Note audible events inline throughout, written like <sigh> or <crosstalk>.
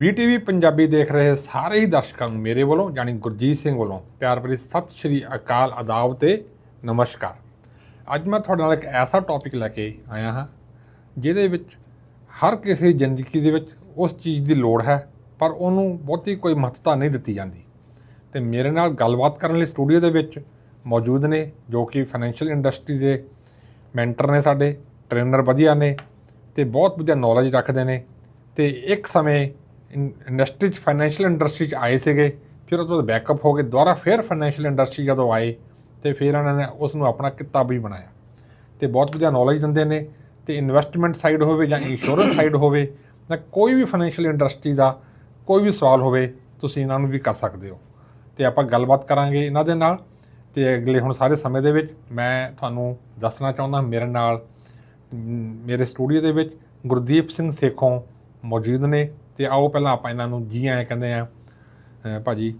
ਵੀਟੀਵੀ ਪੰਜਾਬੀ ਦੇਖ ਰਹੇ ਸਾਰੇ ਹੀ ਦਰਸ਼ਕਾਂ ਨੂੰ ਮੇਰੇ ਵੱਲੋਂ, ਯਾਨੀ ਗੁਰਜੀਤ ਸਿੰਘ ਵੱਲੋਂ, ਪਿਆਰ ਭਰੀ ਸਤਿ ਸ਼੍ਰੀ ਅਕਾਲ, ਆਦਾਬ ਤੇ ਨਮਸਕਾਰ। ਅੱਜ ਮੈਂ ਤੁਹਾਡੇ ਨਾਲ ਇੱਕ ਐਸਾ ਟੌਪਿਕ ਲੈ ਕੇ ਆਇਆ ਹਾਂ, ਜਿਹਦੇ ਵਿੱਚ ਹਰ ਕਿਸੇ ਜ਼ਿੰਦਗੀ ਦੇ ਵਿੱਚ ਉਸ ਚੀਜ਼ ਦੀ ਲੋੜ ਹੈ, ਪਰ ਉਹਨੂੰ ਬਹੁਤੀ ਕੋਈ ਮਹੱਤਤਾ ਨਹੀਂ ਦਿੱਤੀ ਜਾਂਦੀ। ਤੇ ਮੇਰੇ ਨਾਲ ਗੱਲਬਾਤ ਕਰਨ ਲਈ ਸਟੂਡੀਓ ਦੇ ਵਿੱਚ ਮੌਜੂਦ ਨੇ, ਜੋ ਕਿ ਫਾਈਨੈਂਸ਼ੀਅਲ ਇੰਡਸਟਰੀ ਦੇ ਮੈਂਟਰ ਨੇ ਸਾਡੇ ਟ੍ਰੇਨਰ ਵਧੀਆ ਨੇ, ਤੇ ਬਹੁਤ ਵਧੀਆ ਨੌਲੇਜ ਰੱਖਦੇ ਨੇ, ਤੇ ਇੱਕ ਸਮੇਂ ਇੰਡਸਟਰੀ 'ਚ ਫਾਈਨੈਂਸ਼ੀਅਲ ਇੰਡਸਟਰੀ 'ਚ ਆਏ ਸੀਗੇ, ਫਿਰ ਉਹ ਤੋਂ ਬੈਕਅਪ ਹੋ ਕੇ ਦੁਬਾਰਾ ਫਿਰ ਫਾਈਨੈਂਸ਼ੀਅਲ ਇੰਡਸਟਰੀ ਜਦੋਂ ਆਏ ਤੇ ਫਿਰ ਉਹਨਾਂ ਨੇ ਉਸ ਨੂੰ ਆਪਣਾ ਕਿੱਤਾ ਵੀ ਬਣਾਇਆ। ਤੇ ਬਹੁਤ ਵਧੀਆ ਨੌਲੇਜ ਦਿੰਦੇ ਨੇ, ਤੇ ਇਨਵੈਸਟਮੈਂਟ ਸਾਈਡ ਹੋਵੇ ਜਾਂ ਇੰਸ਼ੋਰੈਂਸ ਸਾਈਡ ਹੋਵੇ, ਜਾਂ ਕੋਈ ਵੀ ਫਾਈਨੈਂਸ਼ੀਅਲ ਇੰਡਸਟਰੀ ਦਾ ਕੋਈ ਵੀ ਸਵਾਲ ਹੋਵੇ, ਤੁਸੀਂ ਇਹਨਾਂ ਨੂੰ ਵੀ ਕਰ ਸਕਦੇ ਹੋ। ਤੇ ਆਪਾਂ ਗੱਲਬਾਤ ਕਰਾਂਗੇ ਇਹਨਾਂ ਦੇ ਨਾਲ, ਤੇ ਅਗਲੇ ਹੁਣ ਸਾਰੇ ਸਮੇਂ ਦੇ ਵਿੱਚ ਮੈਂ ਤੁਹਾਨੂੰ ਦੱਸਣਾ ਚਾਹੁੰਦਾ, ਮੇਰੇ ਨਾਲ ਮੇਰੇ ਸਟੂਡੀਓ ਦੇ ਵਿੱਚ ਗੁਰਦੀਪ ਸਿੰਘ ਸੇਖੋਂ ਮੌਜੂਦ ਨੇ। ਤੇ ਆਓ ਪਹਿਲਾਂ ਆਪਾਂ ਇਹਨਾਂ ਨੂੰ ਜੀ ਆਏ ਕਹਿੰਦੇ ਆ। ਅ, ਭਾਜੀ